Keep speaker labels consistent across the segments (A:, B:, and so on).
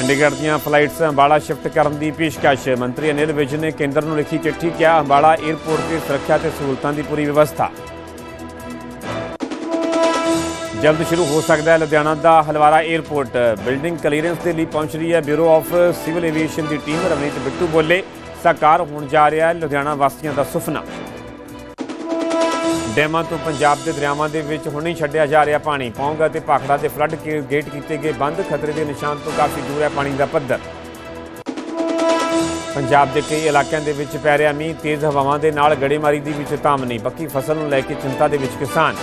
A: ਚੰਡੀਗੜ੍ਹ ਦੀਆਂ flights Ambala shift ਕਰਨ ਦੀ ਪੇਸ਼ਕਸ਼। ਮੰਤਰੀ ਅਨਿਲ ਵਿਜ ਨੇ ਕੇਂਦਰ ਨੂੰ ਲਿਖੀ ਚਿੱਠੀ ਕਿਹਾ, ਅੰਬਾਲਾ 에ਅਰਪੋਰਟ ਤੇ ਸੁਰੱਖਿਆ ਤੇ ਸਹੂਲਤਾਂ ਦੀ ਪੂਰੀ ਵਿਵਸਥਾ। ਜਲਦ ਸ਼ੁਰੂ ਹੋ ਸਕਦਾ ਹੈ ਲੁਧਿਆਣਾ ਦਾ ਹਲਵਾਰਾ 에ਅਰਪੋਰਟ ਬਿਲਡਿੰਗ ਕਲੀਅਰੈਂਸ ਦੇ ਲਈ ਪਹੁੰਚ ਰਹੀ ਹੈ ਬਿਊਰੋ ਆਫ ਸਿਵਲ ਏਵੀਏਸ਼ਨ ਦੀ ਟੀਮ ਰਵਨੀਤ ਬਿੱਟੂ ਬੋਲੇ। ਸਾਕਾਰ ਹੋਣ ਜਾ ਰਿਹਾ ਹੈ ਲੁਧਿਆਣਾ ਵਾਸੀਆਂ ਦਾ ਸੁਪਨਾ। ਡੈਮਾਂ ਤੋਂ ਪੰਜਾਬ ਦੇ ਦਰਿਆਵਾਂ ਦੇ ਵਿੱਚ ਹੁਣ ਨਹੀਂ ਛੱਡਿਆ ਜਾ ਰਿਹਾ ਪਾਣੀ। ਪੌਂਗਾ ਤੇ ਭਾਖੜਾ ਦੇ ਫਲੱਡ ਕੇ, ਗੇਟ ਕੀਤੇ ਗਏ ਬੰਦ, ਖਤਰੇ ਦੇ ਨਿਸ਼ਾਨ ਤੋਂ ਕਾਫੀ ਦੂਰ ਹੈ ਪਾਣੀ ਦਾ ਪੱਧਰ। ਪੰਜਾਬ ਦੇ ਕਈ ਇਲਾਕਿਆਂ ਦੇ ਵਿੱਚ ਪੈ ਰਿਹਾ ਮੀਂਹ, ਤੇਜ਼ ਹਵਾਵਾਂ ਦੇ ਨਾਲ ਗੜੇਮਾਰੀ ਦੀ ਵੀ ਚੇਤਾਵਨੀ, ਪੱਕੀ ਫਸਲ ਨੂੰ ਲੈ ਕੇ ਚਿੰਤਾ ਦੇ ਵਿੱਚ ਕਿਸਾਨ।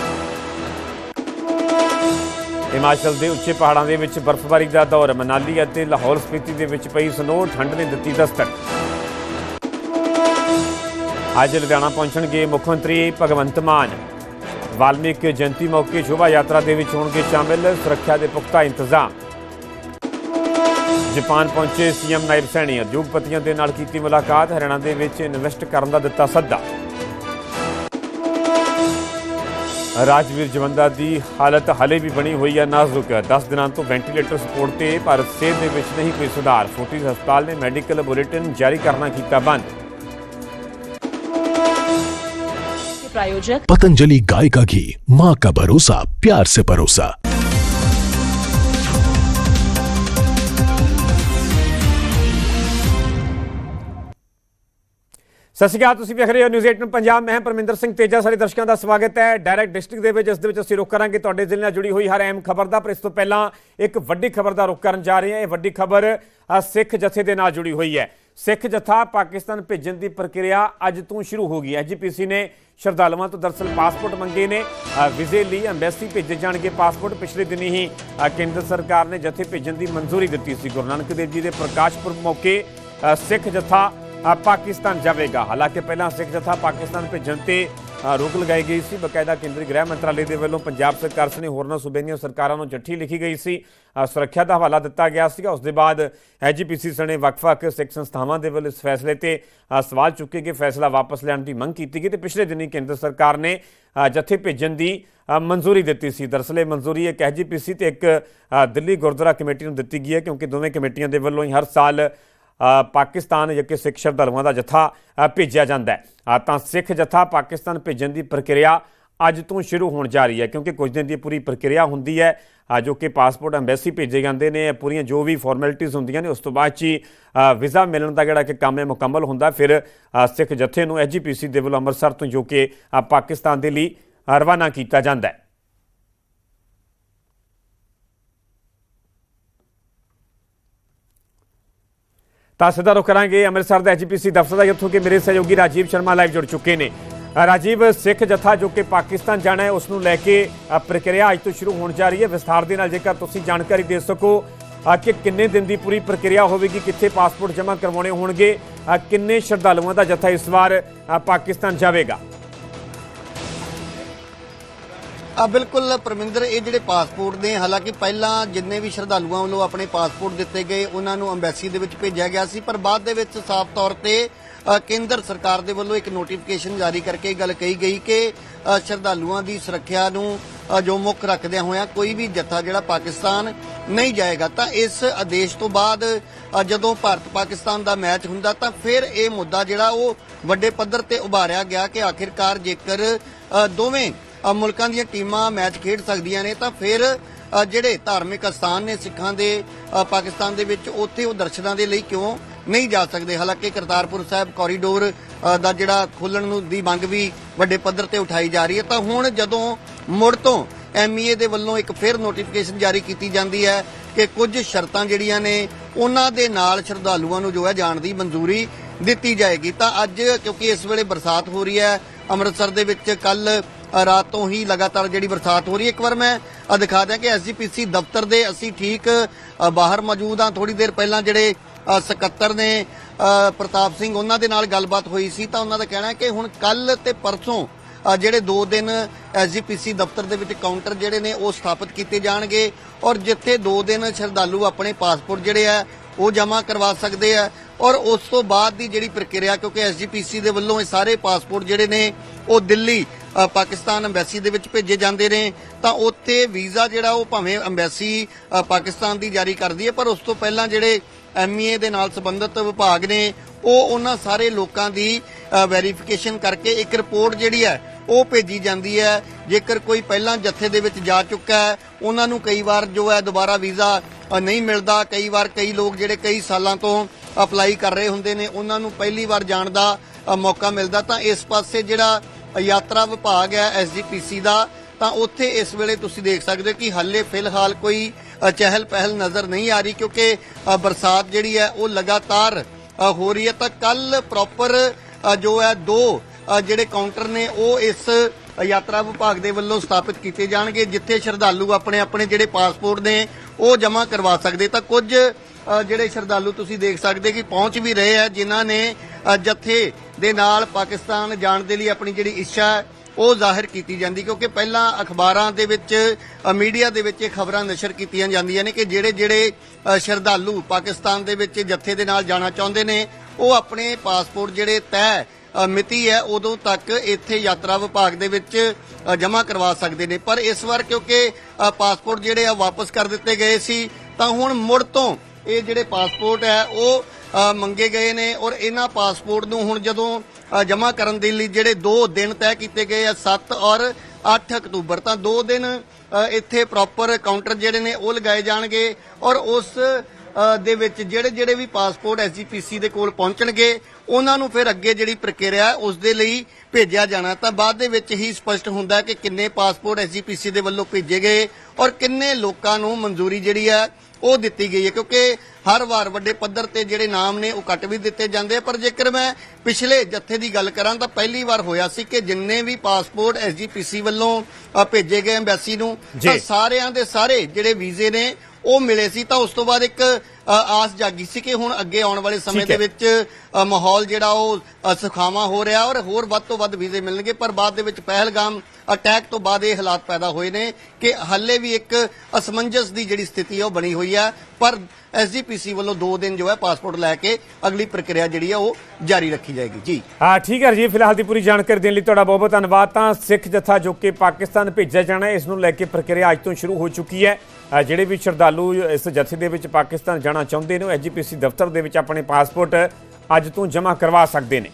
A: ਹਿਮਾਚਲ ਦੇ ਉੱਚੇ ਪਹਾੜਾਂ ਦੇ ਵਿੱਚ ਬਰਫ਼ਬਾਰੀ ਦਾ ਦੌਰ, ਮਨਾਲੀ ਅਤੇ ਲਾਹੌਰ ਸਪੀਤੀ ਦੇ ਵਿੱਚ ਪਈ ਸਨੋ ਠੰਡ ਨੇ ਦਿੱਤੀ ਦਸਤਕ। ਅੱਜ ਲੁਧਿਆਣਾ ਪਹੁੰਚਣਗੇ ਮੁੱਖ ਮੰਤਰੀ ਭਗਵੰਤ ਮਾਨ। ਵਾਲਮੀਕ ਜਯੰਤੀ ਮੌਕੇ ਸ਼ੋਭਾ ਯਾਤਰਾ ਦੇ ਵਿੱਚ ਹੋਣਗੇ ਸ਼ਾਮਿਲ, ਸੁਰੱਖਿਆ ਦੇ ਪੁਖਤਾ ਇੰਤਜ਼ਾਮ। ਜਾਪਾਨ ਪਹੁੰਚੇ ਸੀਐਮ ਨਾਇਬ ਸੈਣੀ ਉਦਯੋਗਪਤੀਆਂ ਦੇ ਨਾਲ ਕੀਤੀ ਮੁਲਾਕਾਤ, ਹਰਿਆਣਾ ਦੇ ਵਿੱਚ ਇਨਵੈਸਟ ਕਰਨ ਦਾ ਦਿੱਤਾ ਸੱਦਾ। ਰਾਜਵੀਰ ਜਵੰਦਾ ਦੀ ਹਾਲਤ ਹਲੇ ਵੀ ਬਣੀ ਹੋਈ ਹੈ ਨਾਜ਼ੁਕ। 10 ਦਿਨਾਂ ਤੋਂ ਵੈਂਟੀਲੇਟਰ ਸਪੋਰਟ ਤੇ ਭਾਰਤ ਸਿਹਤ ਦੇ ਵਿੱਚ ਨਹੀਂ ਕੋਈ ਸੁਧਾਰ। ਫੋਰਟਿਸ ਹਸਪਤਾਲ ਨੇ ਮੈਡੀਕਲ ਬੁਲੇਟਿਨ ਜਾਰੀ ਕਰਨਾ ਕੀਤਾ ਬੰਦ।
B: के प्रायोजक
C: पतंजलि गाय का घी माँ का भरोसा प्यार से परोसा
A: ਸਤਿ ਸ਼੍ਰੀ ਅਕਾਲ, ਤੁਸੀਂ ਵੇਖ ਰਹੇ ਹੋ ਨਿਊਜ਼ 18 ਪੰਜਾਬ ਮੈਂ ਪਰਮਿੰਦਰ ਸਿੰਘ ਤੇਜਾ ਸਾਰੇ ਦਰਸ਼ਕਾਂ ਦਾ ਸਵਾਗਤ ਹੈ। ਡਾਇਰੈਕਟ ਡਿਸਟ੍ਰਿਕਟ ਦੇ ਵਿੱਚ, ਇਸ ਦੇ ਵਿੱਚ ਅਸੀਂ ਰੁਕ ਕਰਾਂਗੇ। ਤੁਹਾਡੇ ਜ਼ਿਲ੍ਹੇ ਨਾਲ ਜੁੜੀ ਹੋਈ ਹਰ ਅਹਿਮ ਖਬਰ ਦਾ। ਪਰ ਇਸ ਤੋਂ ਪਹਿਲਾਂ ਇੱਕ ਵੱਡੀ ਖਬਰ ਦਾ ਰੁਕ ਕਰਨ ਜਾ ਰਹੇ ਹਾਂ। ਇਹ ਵੱਡੀ ਖਬਰ ਸਿੱਖ ਜਥੇ ਦੇ ਨਾਲ ਜੁੜੀ ਹੋਈ ਹੈ। ਸਿੱਖ ਜਥਾ ਪਾਕਿਸਤਾਨ ਭੇਜਣ ਦੀ ਪ੍ਰਕਿਰਿਆ ਅੱਜ ਤੋਂ ਸ਼ੁਰੂ ਹੋ ਗਈ ਹੈ। ਐਜੀਪੀਸੀ ਨੇ ਸ਼ਰਧਾਲੂਆਂ ਤੋਂ ਦਰਸਲ ਪਾਸਪੋਰਟ ਮੰਗੇ ਨੇ। ਵੀਜ਼ੇ ਲਈ ਐਮਬੈਸੀ ਭੇਜੇ ਜਾਣਗੇ। ਪਾਸਪੋਰਟ ਪਿਛਲੇ ਦਿਨੀ ਹੀ ਕੇਂਦਰ ਸਰਕਾਰ ਨੇ ਜਥੇ ਭੇਜਣ ਦੀ ਮਨਜ਼ੂਰੀ ਦਿੱਤੀ ਸੀ। ਗੁਰੂ ਨਾਨਕ ਦੇਵ ਜੀ ਦੇ ਪ੍ਰਕਾਸ਼ ਪੁਰਬ ਮੌਕੇ ਸਿੱਖ ਜਥਾ ਪਾਕਿਸਤਾਨ ਜਾਵੇਗਾ। ਹਾਲਾਂਕਿ ਪਹਿਲਾਂ ਸਿੱਖ ਜਥਾ ਪਾਕਿਸਤਾਨ ਭੇਜਣ ਤੇ ਰੋਕ ਲਗਾਈ ਗਈ ਸੀ। ਬਕਾਇਦਾ ਕੇਂਦਰੀ ਗ੍ਰਹਿ ਮੰਤਰਾਲੇ ਦੇ ਵੱਲੋਂ ਪੰਜਾਬ ਸਰਕਾਰ ਸਣੇ ਹੋਰਨਾਂ ਸੂਬਿਆਂ ਦੀਆਂ ਸਰਕਾਰਾਂ ਨੂੰ ਚਿੱਠੀ ਲਿਖੀ ਗਈ ਸੀ। ਸੁਰੱਖਿਆ ਦਾ ਹਵਾਲਾ ਦਿੱਤਾ ਗਿਆ ਸੀਗਾ। ਉਸ ਦੇ ਬਾਅਦ ਐਜੀਪੀਸੀ ਸਣੇ ਵੱਖ-ਵੱਖ ਸਿੱਖ ਸੰਸਥਾਵਾਂ ਦੇ ਵੱਲੋਂ ਇਸ ਫੈਸਲੇ ਤੇ ਸਵਾਲ ਚੁੱਕੇ ਕਿ ਫੈਸਲਾ ਵਾਪਸ ਲੈਣ ਦੀ ਮੰਗ ਕੀਤੀ ਗਈ ਤੇ ਪਿਛਲੇ ਦਿਨੀ ਕੇਂਦਰ ਸਰਕਾਰ ਨੇ ਜਥੇ ਭੇਜਣ ਦੀ ਮਨਜ਼ੂਰੀ ਦਿੱਤੀ ਸੀ। ਦਰਅਸਲ ਇਹ ਮਨਜ਼ੂਰੀ ਇੱਕ ਐਜੀਪੀਸੀ ਤੇ ਇੱਕ ਦਿੱਲੀ ਗੁਰਦੁਆਰਾ ਕਮੇਟੀ ਨੂੰ ਦਿੱਤੀ ਗਈ ਹੈ ਕਿਉਂਕਿ ਦੋਵੇਂ ਕਮੇਟੀਆਂ ਦੇ ਵੱਲੋਂ ਹੀ ਹਰ ਸਾਲ ਪਾਕਿਸਤਾਨ ਜਾਂ ਕਿ ਸਿੱਖ ਸ਼ਰਧਾਲੂਆਂ ਦਾ ਜਥਾ ਭੇਜਿਆ ਜਾਂਦਾ ਹੈ। ਤਾਂ ਸਿੱਖ ਜਥਾ ਪਾਕਿਸਤਾਨ ਭੇਜਣ ਦੀ ਪ੍ਰਕਿਰਿਆ ਅੱਜ ਤੋਂ ਸ਼ੁਰੂ ਹੋਣ ਜਾ ਰਹੀ ਹੈ ਕਿਉਂਕਿ ਕੁਝ ਦਿਨ ਦੀ ਪੂਰੀ ਪ੍ਰਕਿਰਿਆ ਹੁੰਦੀ ਹੈ ਜੋ ਕਿ ਪਾਸਪੋਰਟ ਐਮਬੈਸੀ ਭੇਜੇ ਜਾਂਦੇ ਨੇ ਪੂਰੀਆਂ ਜੋ ਵੀ ਫਾਰਮੈਲਿਟੀਆਂ ਹੁੰਦੀਆਂ ਨੇ ਉਸ ਤੋਂ ਬਾਅਦ 'ਚ ਹੀ ਅ, ਵੀਜ਼ਾ ਮਿਲਣ ਦਾ ਜਿਹੜਾ ਕਿ ਕੰਮ ਹੈ ਮੁਕੰਮਲ ਹੁੰਦਾ ਫਿਰ ਸਿੱਖ ਜਥੇ ਨੂੰ ਐਜੀਪੀਸੀ ਦੇ ਵੱਲੋਂ ਅੰਮ੍ਰਿਤਸਰ ਤੋਂ ਜੋ ਕਿ ਪਾਕਿਸਤਾਨ ਦੇ ਲਈ ਰਵਾਨਾ ਕੀਤਾ ਜਾਂਦਾ ਹੈ। ਤਾਂ ਸਿੱਧਾ ਰੁਕ ਕਰਾਂਗੇ। ਅੰਮ੍ਰਿਤਸਰ ਦਾ ਐਜੀਪੀਸੀ ਦਫ਼ਤਰ ਦਾ ਜਿੱਥੋਂ ਕਿ ਮੇਰੇ ਸਹਿਯੋਗੀ ਰਾਜੀਵ ਸ਼ਰਮਾ ਲਾਈਵ ਜੁੜ ਚੁੱਕੇ ਨੇ। ਰਾਜੀਵ, ਸਿੱਖ ਜਥਾ ਜੋ ਕਿ ਪਾਕਿਸਤਾਨ ਜਾਣਾ ਹੈ, ਉਸ ਨੂੰ ਲੈ ਕੇ ਪ੍ਰਕਿਰਿਆ ਅੱਜ ਤੋਂ ਸ਼ੁਰੂ ਹੋਣ ਜਾ ਰਹੀ ਹੈ। ਵਿਸਥਾਰ ਦੇ ਨਾਲ ਜੇਕਰ ਤੁਸੀਂ ਜਾਣਕਾਰੀ ਦੇ ਸਕੋ ਕਿ ਕਿੰਨੇ ਦਿਨ ਦੀ ਪੂਰੀ ਪ੍ਰਕਿਰਿਆ ਹੋਵੇਗੀ, ਕਿੱਥੇ ਪਾਸਪੋਰਟ ਜਮ੍ਹਾਂ ਕਰਵਾਉਣੇ ਹੋਣਗੇ ਕਿੰਨੇ ਸ਼ਰਧਾਲੂਆਂ ਦਾ ਜਥਾ ਇਸ ਵਾਰ ਪਾਕਿਸਤਾਨ ਜਾਵੇਗਾ।
D: ਆ, ਬਿਲਕੁਲ ਪਰਮਿੰਦਰ, ਇਹ ਜਿਹੜੇ ਪਾਸਪੋਰਟ ਨੇ, ਹਾਲਾਂਕਿ ਪਹਿਲਾਂ ਜਿੰਨੇ ਵੀ ਸ਼ਰਧਾਲੂਆਂ ਵੱਲੋਂ ਆਪਣੇ ਪਾਸਪੋਰਟ ਦਿੱਤੇ ਗਏ, ਉਹਨਾਂ ਨੂੰ ਅੰਬੈਸੀ ਦੇ ਵਿੱਚ ਭੇਜਿਆ ਗਿਆ ਸੀ, ਪਰ ਬਾਅਦ ਦੇ ਵਿੱਚ ਸਾਫ਼ ਤੌਰ ਤੇ ਕੇਂਦਰ ਸਰਕਾਰ ਦੇ ਵੱਲੋਂ ਇੱਕ ਨੋਟੀਫਿਕੇਸ਼ਨ ਜਾਰੀ ਕਰਕੇ ਇਹ ਗੱਲ ਕਹੀ ਗਈ ਕਿ ਸ਼ਰਧਾਲੂਆਂ ਦੀ ਸੁਰੱਖਿਆ ਨੂੰ ਜੋ ਮੁੱਖ ਰੱਖਦਿਆਂ ਹੋਇਆਂ ਕੋਈ ਵੀ ਜੱਥਾ ਜਿਹੜਾ ਪਾਕਿਸਤਾਨ ਨਹੀਂ ਜਾਏਗਾ, ਤਾਂ ਇਸ ਆਦੇਸ਼ ਤੋਂ ਬਾਅਦ ਜਦੋਂ ਭਾਰਤ ਪਾਕਿਸਤਾਨ ਦਾ ਮੈਚ ਹੁੰਦਾ, ਤਾਂ ਫਿਰ ਇਹ ਮੁੱਦਾ ਜਿਹੜਾ ਉਹ ਵੱਡੇ ਪੱਧਰ ਤੇ ਉਭਾਰਿਆ ਗਿਆ ਕਿ ਆਖਿਰਕਾਰ ਜੇਕਰ ਦੋਵੇਂ ਮੁਲਕਾਂ ਦੀਆਂ ਟੀਮਾਂ ਮੈਚ ਖੇਡ ਸਕਦੀਆਂ ਨੇ, ਤਾਂ ਫਿਰ ਜਿਹੜੇ ਧਾਰਮਿਕ ਸਥਾਨ ਨੇ ਸਿੱਖਾਂ ਦੇ ਪਾਕਿਸਤਾਨ ਦੇ ਵਿੱਚ, ਉੱਥੇ ਉਹ ਦਰਸ਼ਨਾਂ ਦੇ ਲਈ ਕਿਉਂ ਨਹੀਂ ਜਾ ਸਕਦੇ? ਹਾਲਾਂਕਿ ਕਰਤਾਰਪੁਰ ਸਾਹਿਬ ਕੋਰੀਡੋਰ ਦਾ ਜਿਹੜਾ ਖੋਲਣ ਨੂੰ ਦੀ ਮੰਗ ਵੀ ਵੱਡੇ ਪੱਧਰ ਤੇ ਉਠਾਈ ਜਾ ਰਹੀ ਹੈ, ਤਾਂ ਹੁਣ ਜਦੋਂ ਮੁੜ ਤੋਂ ਐਮਈਏ ਦੇ ਵੱਲੋਂ ਇੱਕ ਫਿਰ ਨੋਟੀਫਿਕੇਸ਼ਨ ਜਾਰੀ ਕੀਤੀ ਜਾਂਦੀ ਹੈ ਕਿ ਕੁਝ ਸ਼ਰਤਾਂ ਜਿਹੜੀਆਂ ਨੇ, ਉਹਨਾਂ ਦੇ ਨਾਲ ਸ਼ਰਧਾਲੂਆਂ ਨੂੰ ਜੋ ਹੈ ਜਾਣ ਦੀ ਮਨਜ਼ੂਰੀ ਦਿੱਤੀ ਜਾਏਗੀ। ਤਾਂ ਅੱਜ ਕਿਉਂਕਿ ਇਸ ਵੇਲੇ ਬਰਸਾਤ ਹੋ ਰਹੀ ਹੈ, ਅੰਮ੍ਰਿਤਸਰ ਦੇ ਵਿੱਚ ਕੱਲ ਰਾਤ ਤੋਂ ਹੀ ਲਗਾਤਾਰ ਜਿਹੜੀ ਬਰਸਾਤ ਹੋ ਰਹੀ ਹੈ। ਇੱਕ ਵਾਰ ਮੈਂ ਦਿਖਾ ਦਿਆਂ ਕਿ ਐਸਜੀਪੀਸੀ ਦਫ਼ਤਰ ਦੇ ਅਸੀਂ ਠੀਕ ਬਾਹਰ ਮੌਜੂਦ ਹਾਂ। ਥੋੜੀ ਦੇਰ ਪਹਿਲਾਂ ਜਿਹੜੇ ਸਕੱਤਰ ਨੇ ਪ੍ਰਤਾਪ ਸਿੰਘ ਉਹਨਾਂ ਦੇ ਨਾਲ ਗੱਲਬਾਤ ਹੋਈ ਸੀ ਤਾਂ ਉਹਨਾਂ ਦਾ ਕਹਿਣਾ ਹੈ ਕਿ ਹੁਣ ਕੱਲ ਤੇ ਪਰਸੋਂ ਜਿਹੜੇ 2 ਦਿਨ ਐਸਜੀਪੀਸੀ ਦਫ਼ਤਰ ਦੇ ਵਿੱਚ ਕਾਊਂਟਰ ਜਿਹੜੇ ਨੇ ਉਹ ਸਥਾਪਿਤ ਕੀਤੇ ਜਾਣਗੇ ਔਰ ਜਿੱਥੇ 2 ਦਿਨ ਸ਼ਰਧਾਲੂ ਆਪਣੇ ਪਾਸਪੋਰਟ ਜਿਹੜੇ ਆ, ਉਹ ਜਮ੍ਹਾਂ ਕਰਵਾ ਸਕਦੇ ਆ ਔਰ ਉਸ ਤੋਂ ਬਾਅਦ ਦੀ ਜਿਹੜੀ ਪ੍ਰਕਿਰਿਆ ਕਿਉਂਕਿ ਐਸਜੀਪੀਸੀ ਦੇ ਵੱਲੋਂ ਇਹ ਸਾਰੇ ਪਾਸਪੋਰਟ ਜਿਹੜੇ ਨੇ ਉਹ ਦਿੱਲੀ ਪਾਕਿਸਤਾਨ ਅੰਬੈਸੀ ਦੇ ਵਿੱਚ ਭੇਜੇ ਜਾਂਦੇ ਨੇ, ਤਾਂ ਉੱਥੇ ਵੀਜ਼ਾ ਜਿਹੜਾ ਉਹ ਭਾਵੇਂ ਅੰਬੈਸੀ ਪਾਕਿਸਤਾਨ ਦੀ ਜਾਰੀ ਕਰਦੀ ਹੈ, ਪਰ ਉਸ ਤੋਂ ਪਹਿਲਾਂ ਜਿਹੜੇ ਐਮਈਏ ਦੇ ਨਾਲ ਸੰਬੰਧਿਤ ਵਿਭਾਗ ਨੇ, ਉਹ ਉਹਨਾਂ ਸਾਰੇ ਲੋਕਾਂ ਦੀ ਵੈਰੀਫਿਕੇਸ਼ਨ ਕਰਕੇ ਇੱਕ ਰਿਪੋਰਟ ਜਿਹੜੀ ਹੈ, ਉਹ ਭੇਜੀ ਜਾਂਦੀ ਹੈ। ਜੇਕਰ ਕੋਈ ਪਹਿਲਾਂ ਜੱਥੇ ਦੇ ਵਿੱਚ ਜਾ ਚੁੱਕਾ ਹੈ, ਉਹਨਾਂ ਨੂੰ ਕਈ ਵਾਰ ਜੋ ਹੈ ਦੁਬਾਰਾ ਵੀਜ਼ਾ ਨਹੀਂ ਮਿਲਦਾ। ਕਈ ਵਾਰ ਕਈ ਲੋਕ ਜਿਹੜੇ ਕਈ ਸਾਲਾਂ ਤੋਂ ਅਪਲਾਈ ਕਰ ਰਹੇ ਹੁੰਦੇ ਨੇ, ਉਹਨਾਂ ਨੂੰ ਪਹਿਲੀ ਵਾਰ ਜਾਣ ਦਾ ਮੌਕਾ ਮਿਲਦਾ। ਤਾਂ ਇਸ ਪਾਸੇ ਜਿਹੜਾ ਯਾਤਰਾ ਵਿਭਾਗ ਹੈ ਐਸਜੀਪੀਸੀ ਦਾ, ਤਾਂ ਉੱਥੇ ਇਸ ਵੇਲੇ ਤੁਸੀਂ ਦੇਖ ਸਕਦੇ ਹੋ ਕਿ ਹਾਲੇ ਫਿਲਹਾਲ ਕੋਈ ਚਹਿਲ ਪਹਿਲ ਨਜ਼ਰ ਨਹੀਂ ਆ ਰਹੀ ਕਿਉਂਕਿ ਬਰਸਾਤ ਜਿਹੜੀ ਹੈ ਉਹ ਲਗਾਤਾਰ ਹੋ ਰਹੀ ਹੈ। ਤਾਂ ਕੱਲ ਪ੍ਰੋਪਰ ਜੋ ਹੈ ਦੋ ਜਿਹੜੇ ਕਾਊਂਟਰ ਨੇ ਉਹ ਇਸ ਯਾਤਰਾ ਵਿਭਾਗ ਦੇ ਵੱਲੋਂ ਸਥਾਪਿਤ ਕੀਤੇ ਜਾਣਗੇ, ਜਿੱਥੇ ਸ਼ਰਧਾਲੂ ਆਪਣੇ ਆਪਣੇ ਜਿਹੜੇ ਪਾਸਪੋਰਟ ਨੇ ਉਹ ਜਮ੍ਹਾਂ ਕਰਵਾ ਸਕਦੇ। ਤਾਂ ਕੁਝ ਜਿਹੜੇ ਸ਼ਰਧਾਲੂ ਤੁਸੀਂ ਦੇਖ ਸਕਦੇ ਕਿ ਪਹੁੰਚ ਵੀ ਰਹੇ ਆ ਜਿਨ੍ਹਾਂ ਨੇ ਅ, ਜੱਥੇ ਦੇ ਨਾਲ ਪਾਕਿਸਤਾਨ ਜਾਣ ਦੇ ਲਈ ਆਪਣੀ ਜਿਹੜੀ ਇੱਛਾ ਉਹ ਜ਼ਾਹਿਰ ਕੀਤੀ ਜਾਂਦੀ ਕਿਉਂਕਿ ਪਹਿਲਾਂ ਅਖਬਾਰਾਂ ਦੇ ਵਿੱਚ ਮੀਡੀਆ ਦੇ ਵਿੱਚ ਇਹ ਖਬਰਾਂ ਨਸ਼ਰ ਕੀਤੀਆਂ ਜਾਂਦੀਆਂ ਨੇ ਕਿ ਜਿਹੜੇ ਜਿਹੜੇ ਸ਼ਰਧਾਲੂ ਪਾਕਿਸਤਾਨ ਦੇ ਵਿੱਚ ਜੱਥੇ ਦੇ ਨਾਲ ਜਾਣਾ ਚਾਹੁੰਦੇ ਨੇ ਉਹ ਆਪਣੇ ਪਾਸਪੋਰਟ ਜਿਹੜੇ ਤੈਅ ਮਿਤੀ ਹੈ ਉਦੋਂ ਤੱਕ ਇੱਥੇ ਯਾਤਰਾ ਵਿਭਾਗ ਦੇ ਵਿੱਚ ਜਮ੍ਹਾਂ ਕਰਵਾ ਸਕਦੇ ਨੇ। ਪਰ ਇਸ ਵਾਰ ਕਿਉਂਕਿ ਪਾਸਪੋਰਟ ਜਿਹੜੇ ਆ ਵਾਪਸ ਕਰ ਦਿੱਤੇ ਗਏ ਸੀ ਤਾਂ ਹੁਣ ਮੁੜ ਤੋਂ ਇਹ ਜਿਹੜੇ ਪਾਸਪੋਰਟ ਹੈ ਉਹ ਮੰਗੇ ਗਏ ਨੇ ਔਰ ਇਹਨਾਂ ਪਾਸਪੋਰਟ ਨੂੰ ਹੁਣ ਜਦੋਂ ਜਮ੍ਹਾਂ ਕਰਨ ਦੇ ਲਈ ਜਿਹੜੇ 2 ਦਿਨ ਤੈਅ ਕੀਤੇ ਗਏ ਆ 7 ਔਰ 8 ਅਕਤੂਬਰ ਤਾਂ 2 ਦਿਨ ਇੱਥੇ ਪ੍ਰੋਪਰ ਕਾਊਂਟਰ ਜਿਹੜੇ ਨੇ ਉਹ ਲਗਾਏ ਜਾਣਗੇ ਔਰ ਉਸ ਦੇ ਵਿੱਚ ਜਿਹੜੇ ਜਿਹੜੇ ਵੀ ਪਾਸਪੋਰਟ ਐਸਜੀਪੀਸੀ ਦੇ ਕੋਲ ਪਹੁੰਚਣਗੇ ਉਹਨਾਂ ਨੂੰ ਫਿਰ ਅੱਗੇ ਜਿਹੜੀ ਪ੍ਰਕਿਰਿਆ ਹੈ, ਉਸ ਦੇ ਲਈ ਭੇਜਿਆ ਜਾਣਾ। ਤਾਂ ਬਾਅਦ ਦੇ ਵਿੱਚ ਹੀ ਸਪਸ਼ਟ ਹੁੰਦਾ ਕਿ ਕਿੰਨੇ ਪਾਸਪੋਰਟ ਐਸਜੀਪੀਸੀ ਦੇ ਵੱਲੋਂ ਭੇਜੇ ਗਏ ਔਰ ਕਿੰਨੇ ਲੋਕਾਂ ਨੂੰ ਮਨਜ਼ੂਰੀ ਜਿਹੜੀ ਹੈ ਉਹ ਦਿੱਤੀ ਗਈ ਹੈ ਕਿਉਂਕਿ ਹਰ ਵਾਰ ਵੱਡੇ ਪੱਧਰ ਤੇ ਜਿਹੜੇ ਨਾਮ ਨੇ ਉਹ ਕੱਟ ਵੀ ਦਿੱਤੇ ਜਾਂਦੇ ਪਰ ਜੇਕਰ ਮੈਂ ਪਿਛਲੇ ਜੱਥੇ ਦੀ ਗੱਲ ਕਰਾਂ ਤਾਂ ਪਹਿਲੀ ਵਾਰ ਹੋਇਆ ਸੀ ਕਿ ਜਿੰਨੇ ਵੀ ਪਾਸਪੋਰਟ ਐਸਜੀਪੀਸੀ ਵੱਲੋਂ ਭੇਜੇ ਗਏ ਐਮਬੈਸੀ ਨੂੰ। ਤਾਂ ਸਾਰਿਆਂ ਦੇ ਸਾਰੇ ਜਿਹੜੇ ਵੀਜ਼ੇ ਨੇ ਉਹ ਮਿਲੇ ਸੀ ਤਾਂ ਉਸ ਤੋਂ ਬਾਅਦ ਇੱਕ ਆਸ ਜਾਗੀ ਸੀ ਕਿ ਹੁਣ ਅੱਗੇ ਆਉਣ ਵਾਲੇ ਸਮੇਂ ਦੇ। ਵਿੱਚ ਮਾਹੌਲ ਜਿਹੜਾ ਉਹ ਸੁਖਾਵਾਂ ਹੋ ਰਿਹਾ ਔਰ ਹੋਰ ਵੱਧ ਤੋਂ ਵੱਧ ਵੀਜ਼ੇ ਮਿਲਣਗੇ ਪਰ ਬਾਅਦ ਦੇ ਵਿੱਚ ਪਹਿਲਗਾਮ ਅਟੈਕ ਤੋਂ ਬਾਅਦ ਇਹ ਹਾਲਾਤ ਪੈਦਾ ਹੋਏ ਨੇ ਕਿ ਹੱਲੇ ਵੀ ਇੱਕ ਅਸਮੰਜਸ ਦੀ ਜਿਹੜੀ ਸਥਿਤੀ ਉਹ ਬਣੀ ਹੋਈ ਹੈ ਪਰ ਐਸਜੀਪੀਸੀ ਵੱਲੋਂ 2 ਦਿਨ ਜੋ ਹੈ ਪਾਸਪੋਰਟ ਲੈ ਕੇ ਅਗਲੀ ਪ੍ਰਕਿਰਿਆ ਜਿਹੜੀ ਹੈ ਉਹ ਜਾਰੀ ਰੱਖੀ ਜਾਏਗੀ। ਜੀ।
A: ਹਾਂ ਠੀਕ ਹੈ ਜੀ। ਫਿਲਹਾਲ ਦੀ ਪੂਰੀ ਜਾਣਕਾਰੀ ਦੇਣ ਲਈ ਤੁਹਾਡਾ ਬਹੁਤ ਬਹੁਤ ਧੰਨਵਾਦ। ਤਾਂ ਸਿੱਖ ਜਥਾ ਜੋ ਕਿ ਪਾਕਿਸਤਾਨ ਭੇਜਿਆ ਜਾਣਾ ਇਸ ਨੂੰ ਲੈ ਕੇ ਪ੍ਰਕਿਰਿਆ ਅੱਜ ਤੋਂ ਸ਼ੁਰੂ ਹੋ ਚੁੱਕੀ ਹੈ। ਜਿਹੜੇ ਵੀ ਸ਼ਰਧਾਲੂ ਇਸ ਜਥੇ ਦੇ ਵਿੱਚ ਪਾਕਿਸਤਾਨ ਜਾਣਾ ਚਾਹੁੰਦੇ ਨੇ ਉਹ ਐਜੀਪੀਸੀ ਦਫ਼ਤਰ ਦੇ ਵਿੱਚ ਆਪਣੇ ਪਾਸਪੋਰਟ ਅੱਜ ਤੋਂ ਜਮ੍ਹਾਂ ਕਰਵਾ ਸਕਦੇ ਨੇ।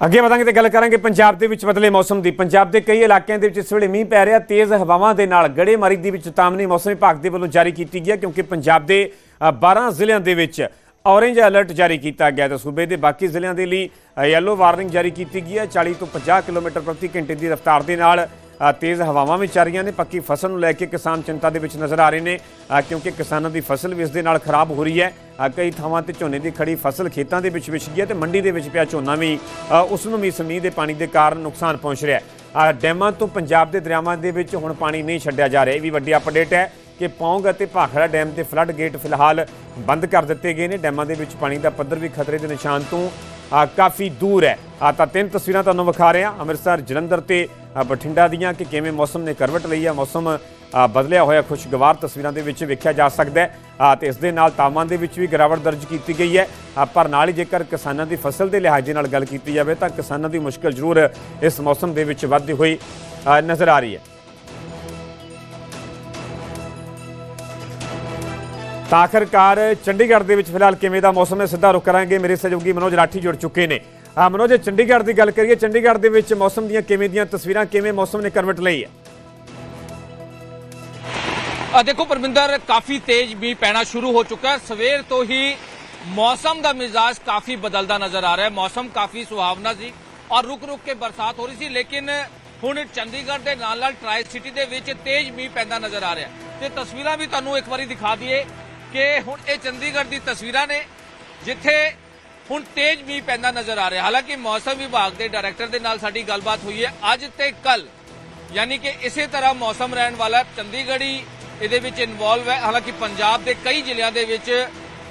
A: ਅੱਗੇ ਵਧਾਂਗੇ ਤੇ ਗੱਲ ਕਰਾਂਗੇ ਪੰਜਾਬ ਦੇ ਵਿੱਚ ਬਦਲੇ ਮੌਸਮ ਦੀ। ਪੰਜਾਬ ਦੇ ਕਈ ਇਲਾਕਿਆਂ ਦੇ ਵਿੱਚ ਇਸ ਵੇਲੇ ਮੀਂਹ ਪੈ ਰਿਹਾ। ਤੇਜ਼ ਹਵਾਵਾਂ ਦੇ ਨਾਲ ਗੜੇਮਾਰੀ ਦੀ ਵੀ ਚੇਤਾਵਨੀ ਮੌਸਮ ਵਿਭਾਗ ਦੇ ਵੱਲੋਂ ਜਾਰੀ ਕੀਤੀ ਗਈ ਹੈ ਕਿਉਂਕਿ ਪੰਜਾਬ ਦੇ ਅ, 12 ਜ਼ਿਲ੍ਹਿਆਂ ਦੇ ਵਿੱਚ ਔਰੇਂਜ ਅਲਰਟ ਜਾਰੀ ਕੀਤਾ ਗਿਆ ਤੇ ਸੂਬੇ ਦੇ ਬਾਕੀ ਜ਼ਿਲ੍ਹਿਆਂ ਦੇ ਲਈ ਯੈਲੋ ਵਾਰਨਿੰਗ ਜਾਰੀ ਕੀਤੀ ਗਈ ਹੈ। 40 ਤੋਂ 50 ਕਿਲੋਮੀਟਰ ਪ੍ਰਤੀ ਘੰਟੇ ਦੀ ਰਫ਼ਤਾਰ ਦੇ ਨਾਲ ਤੇਜ਼ ਹਵਾਵਾਂ ਵੀ ਚੱਲ ਰਹੀਆਂ ਨੇ। ਪੱਕੀ ਫਸਲ ਨੂੰ ਲੈ ਕੇ ਕਿਸਾਨ ਚਿੰਤਾ ਦੇ ਵਿੱਚ ਨਜ਼ਰ ਆ ਰਹੇ ਨੇ ਕਿਉਂਕਿ ਕਿਸਾਨਾਂ ਦੀ ਫਸਲ ਵੀ ਇਸ ਦੇ ਨਾਲ ਖਰਾਬ ਹੋ ਰਹੀ ਹੈ। ਕਈ ਥਾਵਾਂ ਤੇ ਝੋਨੇ ਦੀ ਖੜੀ ਫਸਲ ਖੇਤਾਂ ਦੇ ਵਿੱਚ ਵਿਛ ਗਈ ਹੈ ਤੇ ਮੰਡੀ ਦੇ ਵਿੱਚ ਪਿਆ ਝੋਨਾ ਵੀ ਉਸ ਨੂੰ ਵੀ ਇਸ ਮੀਂਹ ਦੇ ਪਾਣੀ ਦੇ ਕਾਰਨ ਨੁਕਸਾਨ ਪਹੁੰਚ ਰਿਹਾ ਹੈ। ਡੈਮਾਂ ਤੋਂ ਪੰਜਾਬ ਦੇ ਦਰਿਆਵਾਂ ਦੇ ਵਿੱਚ ਹੁਣ ਪਾਣੀ ਨਹੀਂ ਛੱਡਿਆ ਜਾ ਰਿਹਾ। ਇਹ ਵੀ ਵੱਡੀ ਅਪਡੇਟ ਹੈ। ਕਿ ਪੌਂਗ ਅਤੇ ਭਾਖੜਾ ਡੈਮ ਦੇ ਫਲੱਡ ਗੇਟ ਫਿਲਹਾਲ ਬੰਦ ਕਰ ਦਿੱਤੇ ਗਏ ਨੇ। ਡੈਮਾਂ ਦੇ ਵਿੱਚ ਪਾਣੀ ਦਾ ਪੱਧਰ ਵੀ ਖਤਰੇ ਦੇ ਨਿਸ਼ਾਨ ਤੋਂ ਕਾਫੀ ਦੂਰ ਹੈ। ਆ ਤਾਂ ਤਿੰਨ ਤਸਵੀਰਾਂ ਤੁਹਾਨੂੰ ਵਿਖਾ ਰਹੇ। ਹਾਂ ਅੰਮ੍ਰਿਤਸਰ, ਜਲੰਧਰ ਤੇ ਬਠਿੰਡਾ ਦੀਆਂ ਕਿ ਕਿਵੇਂ ਮੌਸਮ ਨੇ ਕਰਵਟ ਲਈ ਆ, ਮੌਸਮ ਬਦਲਿਆ ਹੋਇਆ ਖੁਸ਼ਗਵਾਰ ਤਸਵੀਰਾਂ ਦੇ ਵਿੱਚ ਵੇਖਿਆ ਜਾ ਸਕਦਾ ਹੈ। ਤੇ ਇਸ ਦੇ ਨਾਲ ਤਾਪਮਾਨ ਦੇ ਵਿੱਚ ਵੀ ਗਿਰਾਵਟ ਦਰਜ ਕੀਤੀ ਗਈ ਹੈ। ਪਰ ਨਾਲ ਹੀ ਜੇਕਰ ਕਿਸਾਨਾਂ ਦੀ ਫਸਲ ਦੇ ਲਿਹਾਜ਼ੇ ਨਾਲ ਗੱਲ ਕੀਤੀ ਜਾਵੇ ਤਾਂ ਕਿਸਾਨਾਂ ਦੀ ਮੁਸ਼ਕਲ ਜ਼ਰੂਰ ਇਸ ਮੌਸਮ ਦੇ ਵਿੱਚ ਵੱਧਦੀ ਹੋਈ ਨਜ਼ਰ ਆ ਰਹੀ ਹੈ। ਤਾਂ ਆਖਰਕਾਰ ਚੰਡੀਗੜ੍ਹ ਦੇ ਵਿੱਚ ਫਿਲਹਾਲ ਕਿਵੇਂ ਦਾ ਮੌਸਮ ਹੈ, ਸਿੱਧਾ ਰੁਕ ਕਰਾਂਗੇ। ਮੇਰੇ ਸਹਿਯੋਗੀ ਮਨੋਜ ਰਾਠੀ ਜੁੜ ਚੁੱਕੇ ਨੇ। ਆ ਮਨੋਜ, ਚੰਡੀਗੜ੍ਹ ਦੀ ਗੱਲ ਕਰੀਏ, ਚੰਡੀਗੜ੍ਹ ਦੇ ਵਿੱਚ ਮੌਸਮ ਦੀਆਂ ਕਿਵੇਂ ਦੀਆਂ ਤਸਵੀਰਾਂ, ਕਿਵੇਂ ਮੌਸਮ ਨੇ ਕਰਵਟ ਲਈ ਹੈ?
E: ਆ ਦੇਖੋ ਪਰਮਿੰਦਰ, ਕਾਫੀ ਤੇਜ਼ ਮੀਂਹ ਪੈਣਾ ਸ਼ੁਰੂ ਹੋ ਚੁੱਕਾ ਹੈ। ਸਵੇਰ ਤੋਂ ਹੀ ਮੌਸਮ ਦਾ ਮਿਜ਼ਾਜ ਕਾਫੀ ਬਦਲਦਾ ਨਜ਼ਰ ਆ ਰਿਹਾ ਹੈ। ਮੌਸਮ ਕਾਫੀ ਸੁਹਾਵਣਾ ਸੀ ਔਰ ਰੁਕ ਰੁਕ ਕੇ ਬਰਸਾਤ ਹੋ ਰਹੀ ਸੀ, ਲੇਕਿਨ ਹੁਣ ਚੰਡੀਗੜ੍ਹ ਦੇ ਨਾਲ ਨਾਲ ਟਰਾਈ ਸਿਟੀ ਦੇ ਵਿੱਚ ਤੇਜ਼ ਮੀਂਹ ਪੈਂਦਾ ਨਜ਼ਰ ਆ ਰਿਹਾ ਤੇ ਤਸਵੀਰਾਂ ਵੀ ਤੁਹਾਨੂੰ ਇੱਕ ਵਾਰੀ ਦਿਖਾ ਦਈਏ। ਕਿ ਹੁਣ ਇਹ ਚੰਡੀਗੜ੍ਹ ਦੀ ਤਸਵੀਰਾਂ ਨੇ ਜਿੱਥੇ ਹੁਣ ਤੇਜ਼ ਮੀਂਹ ਪੈਂਦਾ ਨਜ਼ਰ ਆ ਰਿਹਾ। ਹਾਲਾਂਕਿ ਮੌਸਮ ਵਿਭਾਗ ਦੇ ਡਾਇਰੈਕਟਰ ਦੇ ਨਾਲ ਸਾਡੀ ਗੱਲਬਾਤ ਹੋਈ ਹੈ। ਅੱਜ ਤੇ ਕੱਲ ਯਾਨੀ ਕਿ ਇਸੇ ਤਰ੍ਹਾਂ ਮੌਸਮ ਰਹਿਣ ਵਾਲਾ ਹੈ। ਚੰਡੀਗੜ੍ਹ ਹੀ ਇਹਦੇ ਵਿੱਚ ਇਨਵੋਲਵ ਹੈ। ਹਾਲਾਂਕਿ ਪੰਜਾਬ ਦੇ ਕਈ ਜ਼ਿਲ੍ਹਿਆਂ ਦੇ ਵਿੱਚ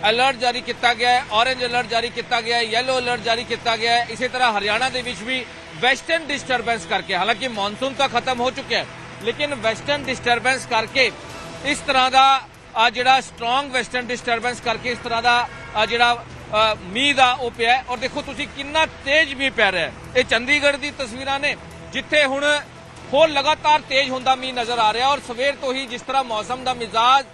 E: ਅਲਰਟ ਜਾਰੀ ਕੀਤਾ ਗਿਆ ਹੈ। ਔਰੇਂਜ ਅਲਰਟ ਜਾਰੀ ਕੀਤਾ ਗਿਆ ਹੈ। ਯੈਲੋ ਅਲਰਟ ਜਾਰੀ ਕੀਤਾ ਗਿਆ ਹੈ। ਇਸੇ ਤਰ੍ਹਾਂ ਹਰਿਆਣਾ ਦੇ ਵਿੱਚ ਵੀ ਵੈਸਟਰਨ ਡਿਸਟਰਬੈਂਸ ਕਰਕੇ, ਹਾਲਾਂਕਿ ਮੌਨਸੂਨ ਤਾਂ ਖਤਮ ਹੋ ਚੁੱਕਿਆ ਹੈ, ਲੇਕਿਨ ਵੈਸਟਰਨ ਡਿਸਟਰਬੈਂਸ ਕਰਕੇ ਇਸ ਤਰ੍ਹਾਂ ਦਾ ਆ ਜਿਹੜਾ ਸਟਰੋਂਗ ਵੈਸਟਰਨ ਡਿਸਟਰਬੈਂਸ ਕਰਕੇ ਇਸ ਤਰ੍ਹਾਂ ਦਾ, ਆ ਜਿਹੜਾ ਮੀਂਹ ਦਾ ਉਹ ਪਿਆ ਔਰ ਦੇਖੋ ਤੁਸੀਂ ਕਿੰਨਾ ਤੇਜ਼ ਮੀਂਹ ਪੈ ਰਿਹਾ ਇਹ ਚੰਡੀਗੜ੍ਹ ਦੀ ਤਸਵੀਰਾਂ ਨੇ, ਜਿੱਥੇ ਹੁਣ ਹੋਰ ਲਗਾਤਾਰ ਤੇਜ਼ ਹੁੰਦਾ ਮੀਂਹ ਨਜ਼ਰ ਆ ਰਿਹਾ। ਔਰ ਸਵੇਰ ਤੋਂ ਹੀ ਜਿਸ ਤਰ੍ਹਾਂ ਮੌਸਮ ਦਾ ਮਿਜ਼ਾਜ,